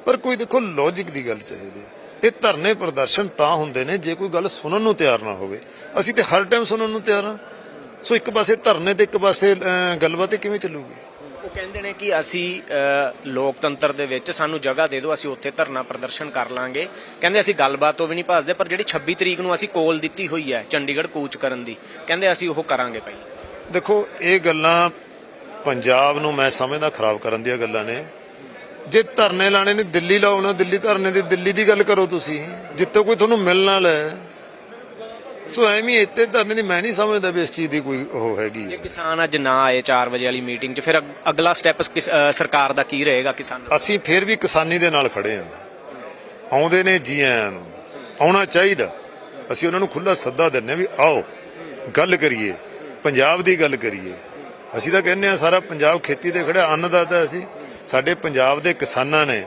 B: ਪਰ ਕੋਈ ਦੇਖੋ ਲੌਜੀਕ ਦੀ ਗੱਲ ਚਾਹੀਦੀ ਹੈ। ਇਹ ਧਰਨੇ ਪ੍ਰਦਰਸ਼ਨ ਤਾਂ ਹੁੰਦੇ ਨੇ, ਜੇ ਕੋਈ ਗੱਲ ਸੁਣਨ ਨੂੰ ਤਿਆਰ ਨਾ ਹੋਵੇ। ਅਸੀਂ ਤੇ ਹਰ ਟਾਈਮ ਸੁਣਨ ਨੂੰ ਤਿਆਰ ਹਾਂ। ਸੋ ਇੱਕ ਪਾਸੇ ਧਰਨੇ ਤੇ ਇੱਕ ਪਾਸੇ ਗੱਲਬਾਤ ਕਿਵੇਂ ਚੱਲੂਗੀ?
A: ਕਹਿੰਦੇ ਨੇ ਕਿ ਅਸੀਂ ਲੋਕਤੰਤਰ ਦੇ ਵਿੱਚ ਸਾਨੂੰ ਜਗ੍ਹਾ ਦੇ ਦਿਓ, ਅਸੀਂ ਉੱਥੇ ਧਰਨਾ ਪ੍ਰਦਰਸ਼ਨ ਕਰ ਲਾਂਗੇ। ਕਹਿੰਦੇ ਅਸੀਂ ਗੱਲਬਾਤ ਤੋਂ ਵੀ ਨਹੀਂ ਭੱਜਦੇ ਪਰ ਜਿਹੜੀ 26 ਤਰੀਕ ਨੂੰ ਅਸੀਂ ਕੋਲ ਦਿੱਤੀ ਹੋਈ ਹੈ, ਚੰਡੀਗੜ੍ਹ ਕੂਚ ਕਰਨ ਦੀ, ਕਹਿੰਦੇ ਅਸੀਂ ਉਹ ਕਰਾਂਗੇ ਭਾਈ
B: ਦੇਖੋ, ਇਹ ਗੱਲਾਂ ਪੰਜਾਬ ਨੂੰ ਮੈਂ ਸਮਝਦਾ ਖਰਾਬ ਕਰਨ ਦੀਆਂ ਗੱਲਾਂ ਨੇ। ਜੇ ਧਰਨੇ ਲਾਣੇ ਨੇ ਦਿੱਲੀ ਲਾਓ ਨਾ, ਦਿੱਲੀ ਧਰਨੇ ਦੀ, ਦਿੱਲੀ ਦੀ ਗੱਲ ਕਰੋ ਤੁਸੀਂ। ਜਿੱਥੇ ਕੋਈ ਤੁਹਾਨੂੰ ਮਿਲਣ ਵਾਲਾ ਹੈ ਸੋ ਐਵੇਂ ਇੱਥੇ ਧਰਨੇ ਦੀ ਮੈਂ ਨਹੀਂ ਸਮਝਦਾ ਵੀ ਇਸ ਚੀਜ਼ ਦੀ ਕੋਈ ਉਹ ਹੈਗੀ
A: ਜੇ
B: ਹੈ।
A: ਕਿਸਾਨ ਅੱਜ ਨਾ ਆਏ 4 ਵਜੇ ਵਾਲੀ ਮੀਟਿੰਗ 'ਚ ਫਿਰ ਅਗ- ਅਗਲਾ ਸਟੈਪ ਸਰਕਾਰ ਦਾ ਕੀ ਰਹੇਗਾ ਕਿਸਾਨਾਂ ਦਾ?
B: ਅਸੀਂ ਫਿਰ ਵੀ ਕਿਸਾਨੀ ਦੇ ਨਾਲ ਖੜੇ ਹਾਂ। ਆਉਂਦੇ ਨੇ ਜੀ ਆਇਆਂ ਨੂੰ ਆਉਣਾ ਚਾਹੀਦਾ। ਅਸੀਂ ਉਹਨਾਂ ਨੂੰ ਖੁੱਲਾ ਸੱਦਾ ਦਿੰਨੇ ਹਾਂ ਵੀ ਆਓ ਗੱਲ ਕਰੀਏ ਪੰਜਾਬ ਦੀ ਗੱਲ ਕਰੀਏ। ਅਸੀਂ ਤਾਂ ਕਹਿੰਦੇ ਆ ਸਾਰਾ ਪੰਜਾਬ ਖੇਤੀ ਤੇ ਖੜਿਆ ਅੰਨਦਾਤਾ ਅਸੀਂ ਸਾਡੇ ਪੰਜਾਬ ਦੇ ਕਿਸਾਨਾਂ ਨੇ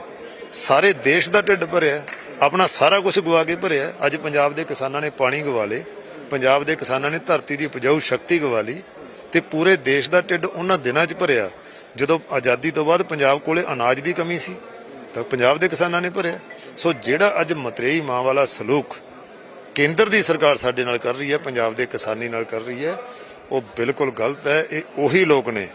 B: ਸਾਰੇ ਦੇਸ਼ ਦਾ ਢਿੱਡ ਭਰਿਆ। ਆਪਣਾ ਸਾਰਾ ਕੁਝ ਗਵਾ ਕੇ ਭਰਿਆ। ਅੱਜ ਪੰਜਾਬ ਦੇ ਕਿਸਾਨਾਂ ਨੇ ਪਾਣੀ ਗਵਾ ਲਏ। ਪੰਜਾਬ ਦੇ ਕਿਸਾਨਾਂ ਨੇ ਧਰਤੀ ਦੀ ਉਪਜਾਊ ਸ਼ਕਤੀ ਗਵਾ ਲਈ ਤੇ ਪੂਰੇ ਦੇਸ਼ ਦਾ ਢਿੱਡ ਉਹਨਾਂ ਦਿਨਾਂ 'ਚ ਭਰਿਆ। ਜਦੋਂ ਆਜ਼ਾਦੀ ਤੋਂ ਬਾਅਦ ਪੰਜਾਬ ਕੋਲੇ ਅਨਾਜ ਦੀ ਕਮੀ ਸੀ, ਤਾਂ ਪੰਜਾਬ ਦੇ ਕਿਸਾਨਾਂ ਨੇ ਭਰਿਆ। ਸੋ ਜਿਹੜਾ ਅੱਜ ਮਤਰੇਈ ਮਾਂ ਵਾਲਾ ਸਲੂਕ ਕੇਂਦਰ ਦੀ ਸਰਕਾਰ ਸਾਡੇ ਨਾਲ ਕਰ ਰਹੀ ਹੈ, ਪੰਜਾਬ ਦੇ ਕਿਸਾਨੀ ਨਾਲ ਕਰ ਰਹੀ ਹੈ, ਉਹ ਬਿਲਕੁਲ ਗਲਤ ਹੈ। ਇਹ ਉਹੀ ਲੋਕ ਨੇ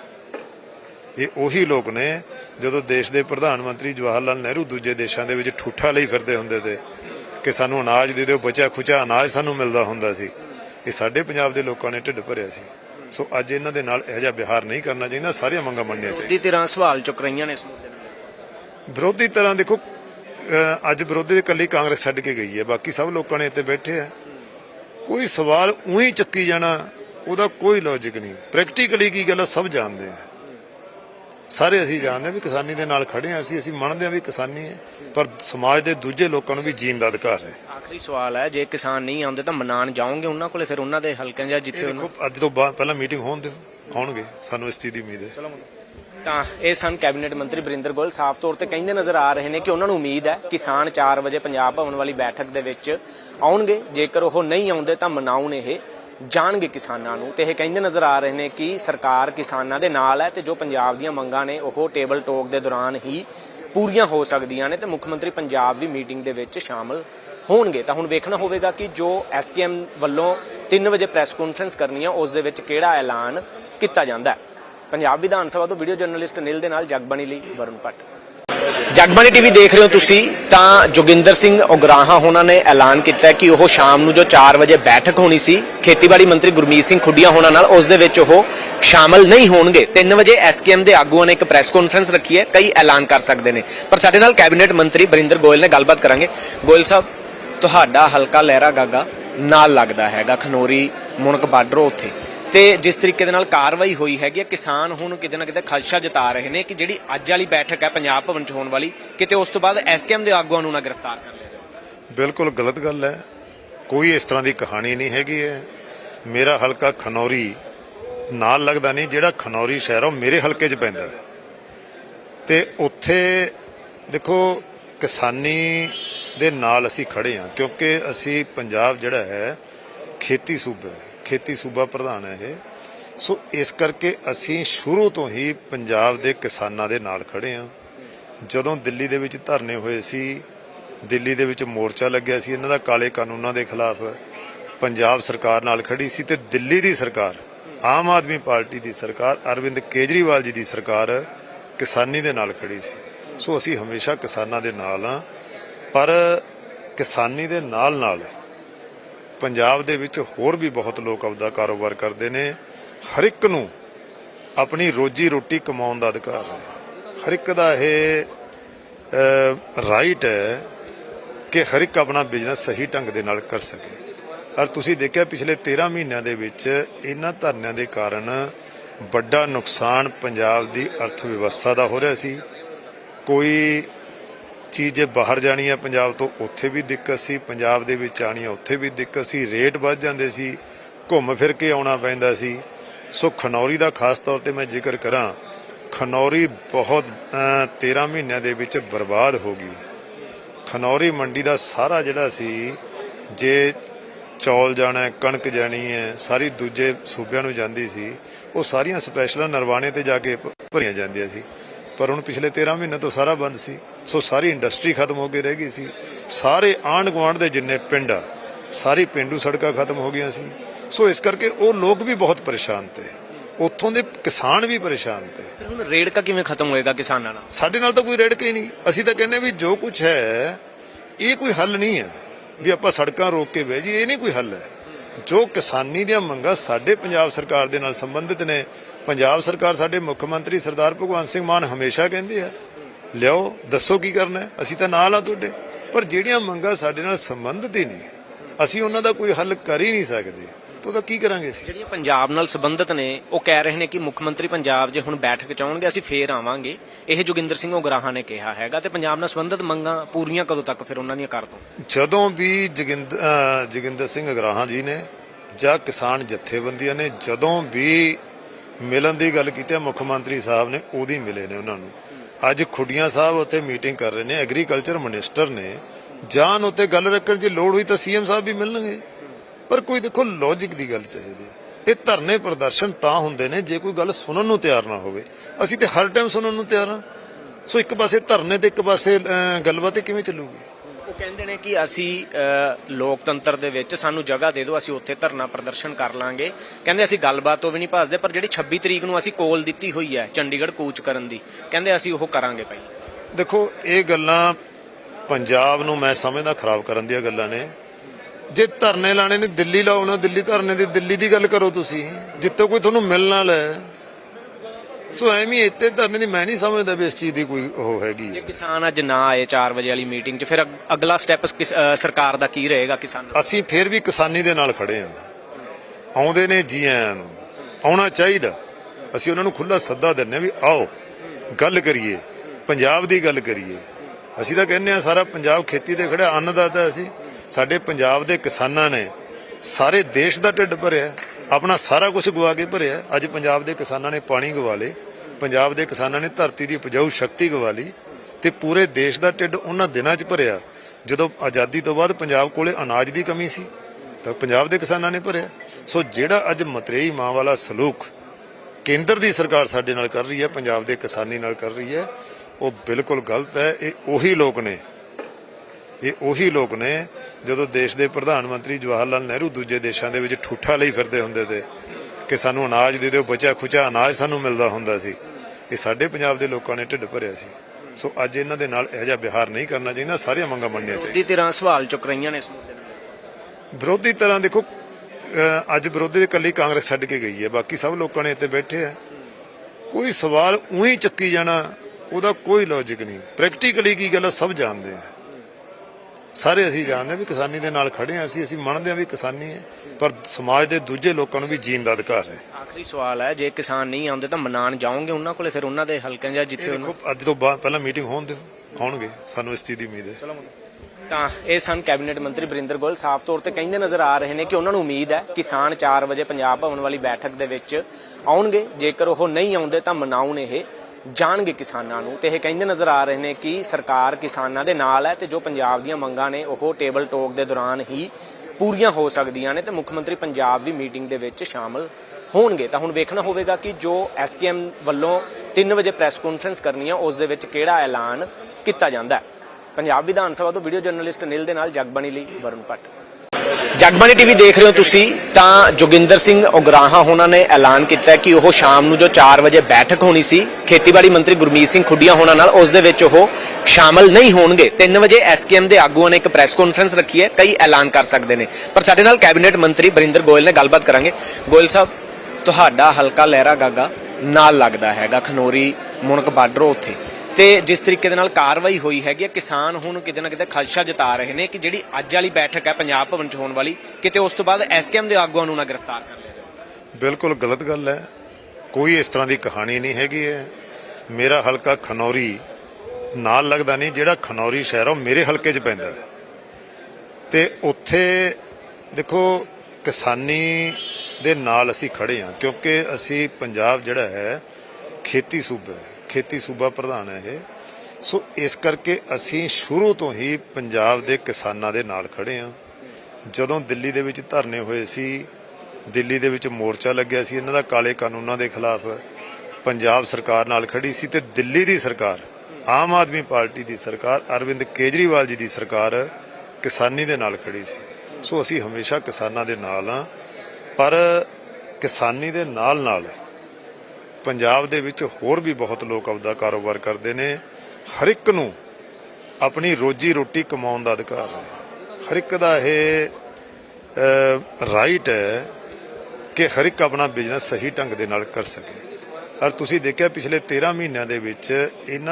B: ਇਹ ਉਹੀ ਲੋਕ ਨੇ ਜਦੋਂ ਦੇਸ਼ ਦੇ ਪ੍ਰਧਾਨ ਮੰਤਰੀ ਜਵਾਹਰ ਲਾਲ ਨਹਿਰੂ ਦੂਜੇ ਦੇਸ਼ਾਂ ਦੇ ਵਿੱਚ ਠੂਠਾ ਲਈ ਫਿਰਦੇ ਹੁੰਦੇ ਤੇ ਕਿ ਸਾਨੂੰ ਅਨਾਜ ਦੇ ਦਿਓ ਬਚਿਆ ਖੁਚਾ ਅਨਾਜ ਸਾਨੂੰ ਮਿਲਦਾ ਹੁੰਦਾ ਸੀ। ਇਹ ਸਾਡੇ ਪੰਜਾਬ ਦੇ ਲੋਕਾਂ ਨੇ ਢਿੱਡ ਭਰਿਆ ਸੀ। ਸੋ ਅੱਜ ਇਹਨਾਂ ਦੇ ਨਾਲ ਇਹੋ ਜਿਹਾ ਵਿਹਾਰ ਨਹੀਂ ਕਰਨਾ ਚਾਹੀਦਾ ਸਾਰੀਆਂ ਮੰਗਾਂ ਮੰਨਣੀਆਂ ਚਾਹੀਦੀਆਂ।
A: ਦੀ ਤਰ੍ਹਾਂ ਸਵਾਲ ਚੁੱਕ ਰਹੀਆਂ ਨੇ ਇਸ ਮੁੱਦੇ ਨਾਲ।
B: ਵਿਰੋਧੀ ਤਰ੍ਹਾਂ ਦੇਖੋ ਅੱਜ ਵਿਰੋਧੀ ਦੇ ਇਕੱਲੀ ਕਾਂਗਰਸ ਛੱਡ ਕੇ ਗਈ ਹੈ ਬਾਕੀ ਸਭ ਲੋਕਾਂ ਨੇ ਇੱਥੇ ਬੈਠੇ ਆ। ਕੋਈ ਸਵਾਲ ਉਹੀ ਚੱਕੀ ਜਾਣਾ ਉਹਦਾ ਕੋਈ ਲੌਜੀਕ ਨਹੀਂ। ਪ੍ਰੈਕਟੀਕਲੀ ਕੀ ਗੱਲ ਸਭ ਜਾਣਦੇ ਆ। ਸਾਰੇ ਅਸੀਂ ਜਾਣਦੇ ਆ ਵੀ ਕਿਸਾਨੀ ਦੇ ਨਾਲ ਖੜੇ ਆ ਅਸੀਂ ਅਸੀਂ ਮੰਨਦੇ ਆ ਵੀ ਕਿਸਾਨੀ ਹੈ ਪਰ ਸਮਾਜ ਦੇ ਦੂਜੇ ਲੋਕਾਂ ਨੂੰ ਵੀ ਜੀਣ ਦਾ ਅਧਿਕਾਰ ਹੈ।
A: ਆਖਰੀ ਸਵਾਲ ਹੈ ਜੇ ਕਿਸਾਨ ਨਹੀਂ ਆਉਂਦੇ ਤਾਂ ਮਨਾਨ ਜਾਓਗੇ ਉਹਨਾਂ ਕੋਲੇ ਫਿਰ ਉਹਨਾਂ ਦੇ ਹਲਕਿਆਂ ਜਾਂ ਜਿੱਥੇ ਉਹਨਾਂ
B: ਦੇਖੋ ਅੱਜ ਤੋਂ ਬਾਅਦ ਪਹਿਲਾਂ ਮੀਟਿੰਗ ਹੋਣ ਦਿਓ ਆਉਣਗੇ ਸਾਨੂੰ ਇਸ ਚੀਜ਼ ਦੀ ਉਮੀਦ ਹੈ।
A: ਤਾਂ ਇਹ ਸਨ ਕੈਬਨਿਟ ਮੰਤਰੀ ਬਰਿੰਦਰ ਗੋਇਲ। ਸਾਫ਼ ਤੌਰ ਤੇ ਕਹਿੰਦੇ ਨਜ਼ਰ ਆ ਰਹੇ ਨੇ ਕਿ ਉਹਨਾਂ ਨੂੰ ਉਮੀਦ ਹੈ ਕਿਸਾਨ 4 ਵਜੇ ਪੰਜਾਬ ਭਵਨ ਵਾਲੀ ਬੈਠਕ ਦੇ ਵਿੱਚ ਆਉਣਗੇ। ਜੇਕਰ ਉਹ ਨਹੀਂ ਆਉਂਦੇ ਤਾਂ ਮਨਾਉਣ ਇਹ ਜਾਣਗੇ ਕਿਸਾਨਾਂ ਨੂੰ ਤੇ ਇਹ ਕਹਿੰਦੇ ਨਜ਼ਰ ਆ ਰਹੇ ਨੇ ਕਿ ਸਰਕਾਰ ਕਿਸਾਨਾਂ ਦੇ ਨਾਲ ਹੈ ਤੇ ਜੋ ਪੰਜਾਬ ਦੀਆਂ ਮੰਗਾਂ ਨੇ ਉਹ ਟੇਬਲ ਟੋਕ ਦੇ ਦੌਰਾਨ ਹੀ ਪੂਰੀਆਂ ਹੋ ਸਕਦੀਆਂ ਨੇ ਤੇ ਮੁੱਖ ਮੰਤਰੀ ਪੰਜਾਬ ਵੀ ਮੀਟਿੰਗ ਦੇ ਵਿੱਚ ਸ਼ਾਮਲ ਹੋਣਗੇ। ਤਾਂ ਹੁਣ ਵੇਖਣਾ ਹੋਵੇਗਾ ਕਿ ਜੋ ਐਸਕੇਐਮ ਵੱਲੋਂ 3 ਵਜੇ ਪ੍ਰੈਸ ਕਾਨਫਰੰਸ ਕਰਨੀ ਹੈ ਉਸ ਦੇ ਵਿੱਚ ਕਿਹੜਾ ਐਲਾਨ ਕੀਤਾ ਜਾਂਦਾ ਹੈ। ਪੰਜਾਬ ਵਿਧਾਨ ਸਭਾ ਤੋਂ ਵੀਡੀਓ ਜਰਨਲਿਸਟ ਨਿਲ ਦੇ ਨਾਲ ਜਗਬਾਣੀ ਲਈ ਵਰੁਣ ਭੱਟ। ਜਗਬਾਣੀ ਟੀਵੀ ਦੇਖ ਰਹੇ ਹੋ ਤੁਸੀਂ, ਤਾਂ ਜੋਗਿੰਦਰ ਸਿੰਘ ਉਗਰਾਹਾਂ ਉਹਨਾਂ ਨੇ ਐਲਾਨ ਕੀਤਾ ਕਿ ਉਹ ਸ਼ਾਮ ਨੂੰ ਜੋ 4 ਵਜੇ ਬੈਠਕ ਹੋਣੀ ਸੀ, ਖੇਤੀਬਾੜੀ ਮੰਤਰੀ ਗੁਰਮੀਤ ਸਿੰਘ ਖੁੱਡੀਆਂ ਹੋਣਾ ਨਾਲ, ਉਸ ਦੇ ਵਿੱਚ ਉਹ ਸ਼ਾਮਲ ਨਹੀਂ ਹੋਣਗੇ। 3 ਵਜੇ ਐਸਕੇਐਮ ਦੇ ਆਗੂਆਂ ਨੇ ਇੱਕ ਪ੍ਰੈਸ ਕਾਨਫਰੰਸ ਰੱਖੀ ਹੈ, ਕਈ ਐਲਾਨ ਕਰ ਸਕਦੇ ਨੇ। ਪਰ ਸਾਡੇ ਨਾਲ ਕੈਬਨਿਟ ਮੰਤਰੀ ਬਰਿੰਦਰ ਗੋਇਲ ਨੇ ਗੱਲਬਾਤ ਕਰਾਂਗੇ। ਗੋਇਲ ਸਾਹਿਬ, ਤੁਹਾਡਾ ਹਲਕਾ ਲਹਿਰਾ ਗਾਗਾ ਨਾਲ ਲੱਗਦਾ ਹੈਗਾ, ਖਨੋਰੀ ਮੁਣਕ ਬਾਰਡਰ ਉੱਥੇ। ਤੇ ਜਿਸ ਤਰੀਕੇ ਦੇ ਨਾਲ ਕਾਰਵਾਈ ਹੋਈ ਹੈਗੀ ਹੈ ਕਿਸਾਨ ਹੁਣ ਕਿਤੇ ਨਾ ਕਿਤੇ ਖਦਸ਼ਾ ਜਤਾ ਰਹੇ ਨੇ ਕਿ ਜਿਹੜੀ ਅੱਜ ਵਾਲੀ ਬੈਠਕ ਹੈ ਪੰਜਾਬ ਭਵਨ 'ਚ ਹੋਣ ਵਾਲੀ, ਕਿਤੇ ਉਸ ਤੋਂ ਬਾਅਦ ਐਸਕੇਐਮ ਦੇ ਆਗੂਆਂ ਨੂੰ ਨਾ ਗ੍ਰਿਫਤਾਰ ਕਰ ਲਿਆ ਜਾਵੇ।
B: ਬਿਲਕੁਲ ਗਲਤ ਗੱਲ ਹੈ। ਕੋਈ ਇਸ ਤਰ੍ਹਾਂ ਦੀ ਕਹਾਣੀ ਨਹੀਂ ਹੈਗੀ ਹੈ। ਮੇਰਾ ਹਲਕਾ ਖਨੌਰੀ ਨਾਲ ਲੱਗਦਾ ਨਹੀਂ, ਜਿਹੜਾ ਖਨੌਰੀ ਸ਼ਹਿਰ ਆ, ਉਹ ਮੇਰੇ ਹਲਕੇ 'ਚ ਪੈਂਦਾ ਹੈ। ਤੇ ਉੱਥੇ ਦੇਖੋ, ਕਿਸਾਨੀ ਦੇ ਨਾਲ ਅਸੀਂ ਖੜੇ ਹਾਂ, ਕਿਉਂਕਿ ਅਸੀਂ ਪੰਜਾਬ ਜਿਹੜਾ ਹੈ, ਖੇਤੀ ਸੂਬਾ ਹੈ। ਖੇਤੀ ਸੂਬਾ ਪ੍ਰਧਾਨ ਹੈ ਇਹ। ਸੋ ਇਸ ਕਰਕੇ ਅਸੀਂ ਸ਼ੁਰੂ ਤੋਂ ਹੀ ਪੰਜਾਬ ਦੇ ਕਿਸਾਨਾਂ ਦੇ ਨਾਲ ਖੜੇ ਹਾਂ। ਜਦੋਂ ਦਿੱਲੀ ਦੇ ਵਿੱਚ ਧਰਨੇ ਹੋਏ ਸੀ, ਦਿੱਲੀ ਦੇ ਵਿੱਚ ਮੋਰਚਾ ਲੱਗਿਆ ਸੀ, ਇਹਨਾਂ ਦਾ ਕਾਲੇ ਕਾਨੂੰਨਾਂ ਦੇ ਖਿਲਾਫ ਪੰਜਾਬ ਸਰਕਾਰ ਨਾਲ ਖੜੀ ਸੀ ਤੇ ਦਿੱਲੀ ਦੀ ਸਰਕਾਰ, ਆਮ ਆਦਮੀ ਪਾਰਟੀ ਦੀ ਸਰਕਾਰ, ਅਰਵਿੰਦ ਕੇਜਰੀਵਾਲ ਜੀ ਦੀ ਸਰਕਾਰ ਕਿਸਾਨੀ ਦੇ ਨਾਲ ਖੜੀ ਸੀ। ਸੋ ਅਸੀਂ ਹਮੇਸ਼ਾ ਕਿਸਾਨਾਂ ਦੇ ਨਾਲ ਹਾਂ, ਪਰ ਕਿਸਾਨੀ ਦੇ ਨਾਲ ਨਾਲ ਪੰਜਾਬ ਦੇ ਵਿੱਚ ਹੋਰ ਵੀ ਬਹੁਤ ਲੋਕ ਆਪਦਾ ਕਾਰੋਬਾਰ ਕਰਦੇ ਨੇ। ਹਰ ਇੱਕ ਨੂੰ ਆਪਣੀ ਰੋਜੀ ਰੋਟੀ ਕਮਾਉਣ ਦਾ ਅਧਿਕਾਰ ਹੈ। ਹਰ ਇੱਕ ਦਾ ਇਹ ਰਾਈਟ ਹੈ ਕਿ ਹਰ ਇੱਕ ਆਪਣਾ ਬਿਜ਼ਨਸ ਸਹੀ ਢੰਗ ਦੇ ਨਾਲ ਕਰ ਸਕੇ। ਔਰ ਤੁਸੀਂ ਦੇਖਿਆ ਪਿਛਲੇ 13 ਮਹੀਨਿਆਂ ਦੇ ਵਿੱਚ ਇਹਨਾਂ ਧਰਨਿਆਂ ਦੇ ਕਾਰਨ ਵੱਡਾ ਨੁਕਸਾਨ ਪੰਜਾਬ ਦੀ ਅਰਥ ਵਿਵਸਥਾ ਦਾ ਹੋ ਰਿਹਾ ਸੀ। ਕੋਈ ਚੀਜ਼ ਜੇ ਬਾਹਰ ਜਾਣੀ ਹੈ ਪੰਜਾਬ ਤੋਂ ਉੱਥੇ ਵੀ ਦਿੱਕਤ ਸੀ ਪੰਜਾਬ ਦੇ ਵਿੱਚ ਆਣੀ ਹੈ ਉੱਥੇ ਵੀ ਦਿੱਕਤ ਸੀ ਰੇਟ ਵੱਧ ਜਾਂਦੇ ਸੀ ਘੁੰਮ ਫਿਰ ਕੇ ਆਉਣਾ ਪੈਂਦਾ ਸੀ। ਸੋ ਖਨੌਰੀ ਦਾ ਖਾਸ ਤੌਰ ਤੇ ਮੈਂ ਜ਼ਿਕਰ ਕਰਾਂ ਖਨੌਰੀ ਬਹੁਤ ਅਹ, 13 ਮਹੀਨਿਆਂ ਦੇ ਵਿੱਚ ਬਰਬਾਦ ਹੋ ਗਈ। ਖਨੌਰੀ ਮੰਡੀ ਦਾ ਸਾਰਾ ਜਿਹੜਾ ਸੀ ਜੇ ਚੌਲ ਜਾਣਾ ਕਣਕ ਜਾਣੀ ਹੈ ਸਾਰੀ ਦੂਜੇ ਸੂਬਿਆਂ ਨੂੰ ਜਾਂਦੀ ਸੀ ਉਹ ਸਾਰੀਆਂ ਸਪੈਸ਼ਲਾਂ ਨਰਵਾਣੇ ਤੇ ਜਾ ਕੇ ਭਰੀਆਂ ਜਾਂਦੀਆਂ ਸੀ। ਪਰ ਹੁਣ ਪਿਛਲੇ 13 ਮਹੀਨੇ ਤੋਂ ਸਾਰਾ ਬੰਦ ਸੀ। ਸੋ ਸਾਰੀ ਇੰਡਸਟਰੀ ਖਤਮ ਹੋ ਕੇ ਰਹਿ ਗਈ ਸੀ। ਸਾਰੇ ਆਂਢ ਗੁਆਂਢ ਦੇ ਜਿੰਨੇ ਪਿੰਡ ਆ ਸਾਰੀ ਪਿੰਡੂ ਸੜਕਾਂ ਖਤਮ ਹੋ ਗਈਆਂ ਸੀ। ਸੋ ਇਸ ਕਰਕੇ ਉਹ ਲੋਕ ਵੀ ਬਹੁਤ ਪਰੇਸ਼ਾਨ ਤੇ। ਉੱਥੋਂ ਦੇ ਕਿਸਾਨ ਵੀ ਪਰੇਸ਼ਾਨ ਤੇ।
A: ਫਿਰ ਹੁਣ ਰੇੜਕਾ ਕਿਵੇਂ ਖਤਮ ਹੋਏਗਾ ਕਿਸਾਨਾਂ ਨਾਲ?
B: ਸਾਡੇ ਨਾਲ ਤਾਂ ਕੋਈ ਰੇੜਕ ਹੀ ਨਹੀਂ। ਅਸੀਂ ਤਾਂ ਕਹਿੰਦੇ ਵੀ ਜੋ ਕੁਝ ਹੈ ਇਹ ਕੋਈ ਹੱਲ ਨਹੀਂ ਹੈ। ਵੀ ਆਪਾਂ ਸੜਕਾਂ ਰੋਕ ਕੇ ਬਹਿ ਜੀ ਇਹ ਨਹੀਂ ਕੋਈ ਹੱਲ ਹੈ। ਜੋ ਕਿਸਾਨੀ ਦੀਆਂ ਮੰਗਾਂ ਸਾਡੇ ਪੰਜਾਬ ਸਰਕਾਰ ਦੇ ਨਾਲ ਸੰਬੰਧਿਤ ਨੇ ਪੰਜਾਬ ਸਰਕਾਰ ਸਾਡੇ ਮੁੱਖ ਮੰਤਰੀ ਸਰਦਾਰ ਭਗਵੰਤ ਸਿੰਘ ਮਾਨ ਹਮੇਸ਼ਾ ਕਹਿੰਦੇ ਆ ਲਿਆਓ ਦੱਸੋ ਕੀ ਕਰਨਾ ਹੈ? ਅਸੀਂ ਤਾਂ ਨਾਲ ਆ ਤੁਹਾਡੇ। ਪਰ ਜਿਹੜੀਆਂ ਮੰਗਾਂ ਸਾਡੇ ਨਾਲ ਸੰਬੰਧਿਤ ਹੀ ਨੇ ਅਸੀਂ ਉਹਨਾਂ ਦਾ ਕੋਈ ਹੱਲ ਕਰ ਹੀ ਨਹੀਂ ਸਕਦੇ। ਤਾਂ ਉਹਦਾ ਕੀ ਕਰਾਂਗੇ ਅਸੀਂ?
A: ਜਿਹੜੀਆਂ ਪੰਜਾਬ ਨਾਲ ਸੰਬੰਧਿਤ ਨੇ ਉਹ ਕਹਿ ਰਹੇ ਨੇ ਕਿ ਮੁੱਖ ਮੰਤਰੀ ਪੰਜਾਬ ਜੇ ਹੁਣ ਬੈਠਕ ਚਾਹਣਗੇ ਅਸੀਂ ਫੇਰ ਆਵਾਂਗੇ। ਇਹ ਜੋਗਿੰਦਰ ਸਿੰਘ ਉਗਰਾਹਾ ਨੇ ਕਿਹਾ ਹੈਗਾ ਤੇ ਪੰਜਾਬ ਨਾਲ ਸੰਬੰਧਿਤ ਮੰਗਾਂ ਪੂਰੀਆਂ ਕਦੋਂ ਤੱਕ ਫਿਰ ਉਹਨਾਂ ਦੀਆਂ ਕਰ ਤੋਂ
B: ਜਦੋਂ ਵੀ ਜੋਗਿੰਦ ਅਹ ਜੋਗਿੰਦਰ ਸਿੰਘ ਅਗਰਾਹਾਂ ਜੀ ਨੇ ਜਾਂ ਕਿਸਾਨ ਜਥੇਬੰਦੀਆਂ ਨੇ ਜਦੋਂ ਵੀ ਮਿਲਣ ਦੀ ਗੱਲ ਕੀਤੀ ਹੈ ਮੁੱਖ ਮੰਤਰੀ ਸਾਹਿਬ ਨੇ ਉਹਦੀ ਮਿਲੇ ਨੇ ਉਹਨਾਂ ਨੂੰ। ਅੱਜ ਖੁੱਡੀਆਂ ਸਾਹਿਬ ਉੱਤੇ ਮੀਟਿੰਗ ਕਰ ਰਹੇ ਨੇ ਐਗਰੀਕਲਚਰ ਮਿਨਿਸਟਰ ਨੇ। ਜਾਨ ਉੱਤੇ ਗੱਲ ਰੱਖਣ ਦੀ ਲੋੜ ਹੋਈ ਤਾਂ ਸੀਐਮ ਸਾਹਿਬ ਵੀ ਮਿਲਣਗੇ। ਪਰ ਕੋਈ ਦੇਖੋ ਲੌਜੀਕ ਦੀ ਗੱਲ ਚਾਹੀਦੀ ਹੈ। ਇਹ ਧਰਨੇ ਪ੍ਰਦਰਸ਼ਨ ਤਾਂ ਹੁੰਦੇ ਨੇ ਜੇ ਕੋਈ ਗੱਲ ਸੁਣਨ ਨੂੰ ਤਿਆਰ ਨਾ ਹੋਵੇ। ਅਸੀਂ ਤੇ ਹਰ ਟਾਈਮ ਸੁਣਨ ਨੂੰ ਤਿਆਰ ਹਾਂ। ਸੋ ਇੱਕ ਪਾਸੇ ਧਰਨੇ ਤੇ ਇੱਕ ਪਾਸੇ ਗੱਲਬਾਤ ਕਿਵੇਂ ਚੱਲੂਗੀ?
A: ਉਹ ਕਹਿੰਦੇ ਨੇ ਕਿ ਅਸੀਂ ਲੋਕਤੰਤਰ ਦੇ ਵਿੱਚ ਸਾਨੂੰ ਜਗ੍ਹਾ ਦੇ ਦਿਓ, ਅਸੀਂ ਉੱਥੇ ਧਰਨਾ ਪ੍ਰਦਰਸ਼ਨ ਕਰ ਲਾਂਗੇ। ਕਹਿੰਦੇ ਅਸੀਂ ਗੱਲਬਾਤ ਤੋਂ ਵੀ ਨਹੀਂ ਭੱਜਦੇ ਪਰ ਜਿਹੜੀ 26 ਤਰੀਕ ਨੂੰ ਅਸੀਂ ਕੋਲ ਦਿੱਤੀ ਹੋਈ ਹੈ, ਚੰਡੀਗੜ੍ਹ ਕੂਚ ਕਰਨ ਦੀ, ਕਹਿੰਦੇ ਅਸੀਂ ਉਹ ਕਰਾਂਗੇ ਭਾਈ।
B: ਦੇਖੋ, ਇਹ ਗੱਲਾਂ ਪੰਜਾਬ ਨੂੰ ਮੈਂ ਸਮਝਦਾ ਖਰਾਬ ਕਰਨ ਦੀਆਂ ਗੱਲਾਂ ਨੇ। ਜੇ ਧਰਨੇ ਲਾਣੇ ਨੇ, ਦਿੱਲੀ ਲਾਓ ਨਾ, ਦਿੱਲੀ ਧਰਨੇ ਦੀ, ਦਿੱਲੀ ਦੀ ਗੱਲ ਕਰੋ ਤੁਸੀਂ। ਜਿੱਤੋਂ ਕੋਈ ਤੁਹਾਨੂੰ ਮਿਲਣ ਵਾਲਾ ਹੈ ਸੋ ਐਵੇਂ ਇੱਥੇ ਧਰਨੇ ਦੀ ਮੈਂ ਨਹੀਂ ਸਮਝਦਾ ਵੀ ਇਸ ਚੀਜ਼ ਦੀ ਕੋਈ ਉਹ ਹੈਗੀ
A: ਜੇ
B: ਹੈ।
A: ਕਿਸਾਨ ਅੱਜ ਨਾ ਆਏ 4 ਵਜੇ ਵਾਲੀ ਮੀਟਿੰਗ 'ਚ ਫਿਰ ਅਗ- ਅਗਲਾ ਸਟੈਪ ਸਰਕਾਰ ਦਾ ਕੀ ਰਹੇਗਾ ਕਿਸਾਨਾਂ ਦਾ?
B: ਅਸੀਂ ਫਿਰ ਵੀ ਕਿਸਾਨੀ ਦੇ ਨਾਲ ਖੜੇ ਹਾਂ ਆਉਂਦੇ ਨੇ ਜੀ ਆਇਆਂ ਨੂੰ ਆਉਣਾ ਚਾਹੀਦਾ ਅਸੀਂ ਉਹਨਾਂ ਨੂੰ ਖੁੱਲਾ ਸੱਦਾ ਦਿੰਨੇ ਵੀ ਆਓ ਗੱਲ ਕਰੀਏ ਪੰਜਾਬ ਦੀ ਗੱਲ ਕਰੀਏ ਅਸੀਂ ਤਾਂ ਕਹਿੰਦੇ ਆ ਸਾਰਾ ਪੰਜਾਬ ਖੇਤੀ ਤੇ ਖੜਾ ਅੰਨਦਾਤਾ ਅਸੀਂ ਸਾਡੇ ਪੰਜਾਬ ਦੇ ਕਿਸਾਨਾਂ ਨੇ ਸਾਰੇ ਦੇਸ਼ ਦਾ ਢਿੱਡ ਭਰਿਆ ਆਪਣਾ ਸਾਰਾ ਕੁਝ ਗਵਾ ਕੇ ਭਰਿਆ। ਅੱਜ ਪੰਜਾਬ ਦੇ ਕਿਸਾਨਾਂ ਨੇ ਪਾਣੀ ਗਵਾ ਲਏ। ਪੰਜਾਬ ਦੇ ਕਿਸਾਨਾਂ ਨੇ ਧਰਤੀ ਦੀ ਉਪਜਾਊ ਸ਼ਕਤੀ ਗਵਾ ਲਈ ਤੇ ਪੂਰੇ ਦੇਸ਼ ਦਾ ਢਿੱਡ ਉਹਨਾਂ ਦਿਨਾਂ 'ਚ ਭਰਿਆ। ਜਦੋਂ ਆਜ਼ਾਦੀ ਤੋਂ ਬਾਅਦ ਪੰਜਾਬ ਕੋਲੇ ਅਨਾਜ ਦੀ ਕਮੀ ਸੀ, ਤਾਂ ਪੰਜਾਬ ਦੇ ਕਿਸਾਨਾਂ ਨੇ ਭਰਿਆ। ਸੋ ਜਿਹੜਾ ਅੱਜ ਮਤਰੇਈ ਮਾਂ ਵਾਲਾ ਸਲੂਕ ਕੇਂਦਰ ਦੀ ਸਰਕਾਰ ਸਾਡੇ ਨਾਲ ਕਰ ਰਹੀ ਹੈ, ਪੰਜਾਬ ਦੇ ਕਿਸਾਨੀ ਨਾਲ ਕਰ ਰਹੀ ਹੈ, ਉਹ ਬਿਲਕੁਲ ਗਲਤ ਹੈ। ਇਹ ਉਹੀ ਲੋਕ ਨੇ ਇਹ ਉਹੀ ਲੋਕ ਨੇ ਜਦੋਂ ਦੇਸ਼ ਦੇ ਪ੍ਰਧਾਨ ਮੰਤਰੀ ਜਵਾਹਰ ਲਾਲ ਨਹਿਰੂ ਦੂਜੇ ਦੇਸ਼ਾਂ ਦੇ ਵਿੱਚ ਠੂਠਾ ਲਈ ਫਿਰਦੇ ਹੁੰਦੇ ਤੇ ਕਿ ਸਾਨੂੰ ਅਨਾਜ ਦੇ ਦਿਓ ਬਚਿਆ ਖੁਚਾ ਅਨਾਜ ਸਾਨੂੰ ਮਿਲਦਾ ਹੁੰਦਾ ਸੀ। ਇਹ ਸਾਡੇ ਪੰਜਾਬ ਦੇ ਲੋਕਾਂ ਨੇ ਢਿੱਡ ਭਰਿਆ ਸੀ। ਸੋ ਅੱਜ ਇਹਨਾਂ ਦੇ ਨਾਲ ਇਹੋ ਜਿਹਾ ਵਿਹਾਰ ਨਹੀਂ ਕਰਨਾ ਚਾਹੀਦਾ ਸਾਰੀਆਂ ਮੰਗਾਂ ਮੰਨਣੀਆਂ ਚਾਹੀਦੀਆਂ।
A: ਦੀ ਤਰ੍ਹਾਂ ਸਵਾਲ ਚੁੱਕ ਰਹੀਆਂ ਨੇ ਇਸ ਮੁੱਦੇ ਨਾਲ।
B: ਵਿਰੋਧੀ ਤਰ੍ਹਾਂ ਦੇਖੋ ਅੱਜ ਵਿਰੋਧੀ ਦੇ ਇਕੱਲੀ ਕਾਂਗਰਸ ਛੱਡ ਕੇ ਗਈ ਹੈ ਬਾਕੀ ਸਭ ਲੋਕਾਂ ਨੇ ਇੱਥੇ ਬੈਠੇ ਆ। ਕੋਈ ਸਵਾਲ ਉਹੀ ਚੱਕੀ ਜਾਣਾ ਉਹਦਾ ਕੋਈ ਲੌਜੀਕ ਨਹੀਂ। ਪ੍ਰੈਕਟੀਕਲੀ ਕੀ ਗੱਲ ਸਭ ਜਾਣਦੇ ਆ। ਸਾਰੇ ਅਸੀਂ ਜਾਣਦੇ ਵੀ ਕਿਸਾਨੀ ਦੇ ਨਾਲ ਖੜੇ ਆ ਅਸੀਂ ਅਸੀਂ ਮੰਨਦੇ ਆ ਵੀ ਕਿਸਾਨੀ ਹੈ ਪਰ ਸਮਾਜ ਦੇ ਦੂਜੇ ਲੋਕਾਂ ਨੂੰ ਵੀ ਜੀਣ ਦਾ ਅਧਿਕਾਰ ਹੈ।
A: ਆਖਰੀ ਸਵਾਲ ਹੈ ਜੇ ਕਿਸਾਨ ਨਹੀਂ ਆਉਂਦੇ ਤਾਂ ਮਨਾਣ ਜਾਓਗੇ ਉਹਨਾਂ ਕੋਲੇ ਫਿਰ ਉਹਨਾਂ ਦੇ ਹਲਕਿਆਂ ਜਾਂ ਜਿੱਥੇ ਉਹਨਾਂ
B: ਦੇਖੋ ਅੱਜ ਤੋਂ ਬਾਅਦ ਪਹਿਲਾਂ ਮੀਟਿੰਗ ਹੋਣ ਦਿਓ ਆਉਣਗੇ ਸਾਨੂੰ ਇਸ ਚੀਜ਼ ਦੀ ਉਮੀਦ ਹੈ।
A: ਤਾਂ ਇਹ ਸਨ ਕੈਬਨਿਟ ਮੰਤਰੀ ਬਰਿੰਦਰ ਗੋਇਲ। ਸਾਫ਼ ਤੌਰ ਤੇ ਕਹਿੰਦੇ ਨਜ਼ਰ ਆ ਰਹੇ ਨੇ ਕਿ ਉਹਨਾਂ ਨੂੰ ਉਮੀਦ ਹੈ ਕਿਸਾਨ 4 ਵਜੇ ਪੰਜਾਬ ਭਵਨ ਵਾਲੀ ਬੈਠਕ ਦੇ ਵਿੱਚ ਆਉਣਗੇ। ਜੇਕਰ ਉਹ ਨਹੀਂ ਆਉਂਦੇ ਤਾਂ ਮਨਾਉਣ ਇਹ ਜਾਣਗੇ ਕਿਸਾਨਾਂ ਨੂੰ ਤੇ ਇਹ ਕਹਿੰਦੇ ਨਜ਼ਰ ਆ ਰਹੇ ਨੇ ਕਿ ਸਰਕਾਰ ਕਿਸਾਨਾਂ ਦੇ ਨਾਲ ਹੈ ਤੇ ਜੋ ਪੰਜਾਬ ਦੀਆਂ ਮੰਗਾਂ ਨੇ ਉਹ ਟੇਬਲ ਟੋਕ ਦੇ ਦੌਰਾਨ ਹੀ ਪੂਰੀਆਂ ਹੋ ਸਕਦੀਆਂ ਨੇ ਤੇ ਮੁੱਖ ਮੰਤਰੀ ਪੰਜਾਬ ਦੀ ਮੀਟਿੰਗ ਦੇ ਵਿੱਚ ਸ਼ਾਮਲ ਹੋਣਗੇ। ਤਾਂ ਹੁਣ ਵੇਖਣਾ ਹੋਵੇਗਾ ਕਿ ਜੋ ਐਸਕੇਐਮ ਵੱਲੋਂ 3 ਵਜੇ ਪ੍ਰੈਸ ਕਾਨਫਰੰਸ ਕਰਨੀ ਹੈ ਉਸ ਦੇ ਵਿੱਚ ਕਿਹੜਾ ਐਲਾਨ ਕੀਤਾ ਜਾਂਦਾ ਹੈ। ਪੰਜਾਬ ਵਿਧਾਨ ਸਭਾ ਤੋਂ ਵੀਡੀਓ ਜਰਨਲਿਸਟ ਨਿਲ ਦੇ ਨਾਲ ਜਗਬਾਣੀ ਲਈ ਵਰੁਣ ਭੱਟ। ਜਗਬਾਣੀ ਟੀਵੀ ਦੇਖ ਰਹੇ ਹੋ ਤੁਸੀਂ, ਤਾਂ ਜੋਗਿੰਦਰ ਸਿੰਘ ਉਗਰਾਹਾ ਉਹਨਾਂ ਨੇ ਐਲਾਨ ਕੀਤਾ ਕਿ ਉਹ ਸ਼ਾਮ ਨੂੰ ਜੋ 4 ਵਜੇ ਬੈਠਕ ਹੋਣੀ ਸੀ, ਖੇਤੀਬਾੜੀ ਮੰਤਰੀ ਗੁਰਮੀਤ ਸਿੰਘ ਖੁੱਡੀਆਂ ਹੋਣਾ ਨਾਲ, ਉਸ ਦੇ ਵਿੱਚ ਉਹ ਸ਼ਾਮਲ ਨਹੀਂ ਹੋਣਗੇ। 3 ਵਜੇ ਐਸਕੇਐਮ ਦੇ ਆਗੂਆਂ ਨੇ ਇੱਕ ਪ੍ਰੈਸ ਕਾਨਫਰੰਸ ਰੱਖੀ ਹੈ, ਕਈ ਐਲਾਨ ਕਰ ਸਕਦੇ ਨੇ। ਪਰ ਸਾਡੇ ਨਾਲ ਕੈਬਨਿਟ ਮੰਤਰੀ ਬਰਿੰਦਰ ਗੋਇਲ ਨੇ ਗੱਲਬਾਤ ਕਰਾਂਗੇ। ਗੋਇਲ ਸਾਹਿਬ, ਤੁਹਾਡਾ ਹਲਕਾ ਲਹਿਰਾ ਗਾਗਾ ਨਾਲ ਲੱਗਦਾ ਹੈਗਾ, ਖਨੋਰੀ ਮੁਣਕ ਬਾਡਰੋ ਉੱਥੇ। ਤੇ ਜਿਸ ਤਰੀਕੇ ਦੇ ਨਾਲ ਕਾਰਵਾਈ ਹੋਈ ਹੈਗੀ ਹੈ ਕਿਸਾਨ ਹੁਣ ਕਿਤੇ ਨਾ ਕਿਤੇ ਖਦਸ਼ਾ ਜਤਾ ਰਹੇ ਨੇ ਕਿ ਜਿਹੜੀ ਅੱਜ ਵਾਲੀ ਬੈਠਕ ਹੈ ਪੰਜਾਬ ਭਵਨ ਚ ਹੋਣ ਵਾਲੀ, ਕਿਤੇ ਉਸ ਤੋਂ ਬਾਅਦ ਐਸਕੇਐਮ ਦੇ ਆਗੂਆਂ ਨੂੰ ਨਾ ਗ੍ਰਿਫਤਾਰ ਕਰ ਲਿਆ ਜਾਵੇ।
B: ਬਿਲਕੁਲ ਗਲਤ ਗੱਲ ਹੈ। ਕੋਈ ਇਸ ਤਰ੍ਹਾਂ ਦੀ ਕਹਾਣੀ ਨਹੀਂ ਹੈਗੀ ਹੈ। ਮੇਰਾ ਹਲਕਾ ਖਨੌਰੀ ਨਾਲ ਲੱਗਦਾ ਨਹੀਂ, ਜਿਹੜਾ ਖਨੌਰੀ ਸ਼ਹਿਰ ਉਹ ਮੇਰੇ ਹਲਕੇ 'ਚ ਪੈਂਦਾ ਹੈ। ਤੇ ਉੱਥੇ ਦੇਖੋ, ਕਿਸਾਨੀ ਦੇ ਨਾਲ ਅਸੀਂ ਖੜੇ ਹਾਂ, ਕਿਉਂਕਿ ਅਸੀਂ ਪੰਜਾਬ ਜਿਹੜਾ ਹੈ, ਖੇਤੀ ਸੂਬਾ ਹੈ। ਖੇਤੀ ਸੂਬਾ ਪ੍ਰਧਾਨ ਹੈ ਇਹ। ਸੋ ਇਸ ਕਰਕੇ ਅਸੀਂ ਸ਼ੁਰੂ ਤੋਂ ਹੀ ਪੰਜਾਬ ਦੇ ਕਿਸਾਨਾਂ ਦੇ ਨਾਲ ਖੜੇ ਹਾਂ। ਜਦੋਂ ਦਿੱਲੀ ਦੇ ਵਿੱਚ ਧਰਨੇ ਹੋਏ ਸੀ, ਦਿੱਲੀ ਦੇ ਵਿੱਚ ਮੋਰਚਾ ਲੱਗਿਆ ਸੀ, ਇਹਨਾਂ ਦਾ ਕਾਲੇ ਕਾਨੂੰਨਾਂ ਦੇ ਖਿਲਾਫ ਪੰਜਾਬ ਸਰਕਾਰ ਨਾਲ ਖੜੀ ਸੀ ਤੇ ਦਿੱਲੀ ਦੀ ਸਰਕਾਰ, ਆਮ ਆਦਮੀ ਪਾਰਟੀ ਦੀ ਸਰਕਾਰ, ਅਰਵਿੰਦ ਕੇਜਰੀਵਾਲ ਜੀ ਦੀ ਸਰਕਾਰ ਕਿਸਾਨੀ ਦੇ ਨਾਲ ਖੜੀ ਸੀ। ਸੋ ਅਸੀਂ ਹਮੇਸ਼ਾ ਕਿਸਾਨਾਂ ਦੇ ਨਾਲ ਹਾਂ, ਪਰ ਕਿਸਾਨੀ ਦੇ ਨਾਲ ਨਾਲ ਪੰਜਾਬ ਦੇ ਵਿੱਚ ਹੋਰ ਵੀ ਬਹੁਤ ਲੋਕ ਆਪਦਾ ਕਾਰੋਬਾਰ ਕਰਦੇ ਨੇ। ਹਰ ਇੱਕ ਨੂੰ ਆਪਣੀ ਰੋਜੀ ਰੋਟੀ ਕਮਾਉਣ ਦਾ ਅਧਿਕਾਰ ਹੈ। ਹਰ ਇੱਕ ਦਾ ਇਹ ਰਾਈਟ ਹੈ ਕਿ ਹਰ ਇੱਕ ਆਪਣਾ ਬਿਜ਼ਨਸ ਸਹੀ ਢੰਗ ਦੇ ਨਾਲ ਕਰ ਸਕੇ। ਔਰ ਤੁਸੀਂ ਦੇਖਿਆ ਪਿਛਲੇ 13 ਮਹੀਨਿਆਂ ਦੇ ਵਿੱਚ ਇਹਨਾਂ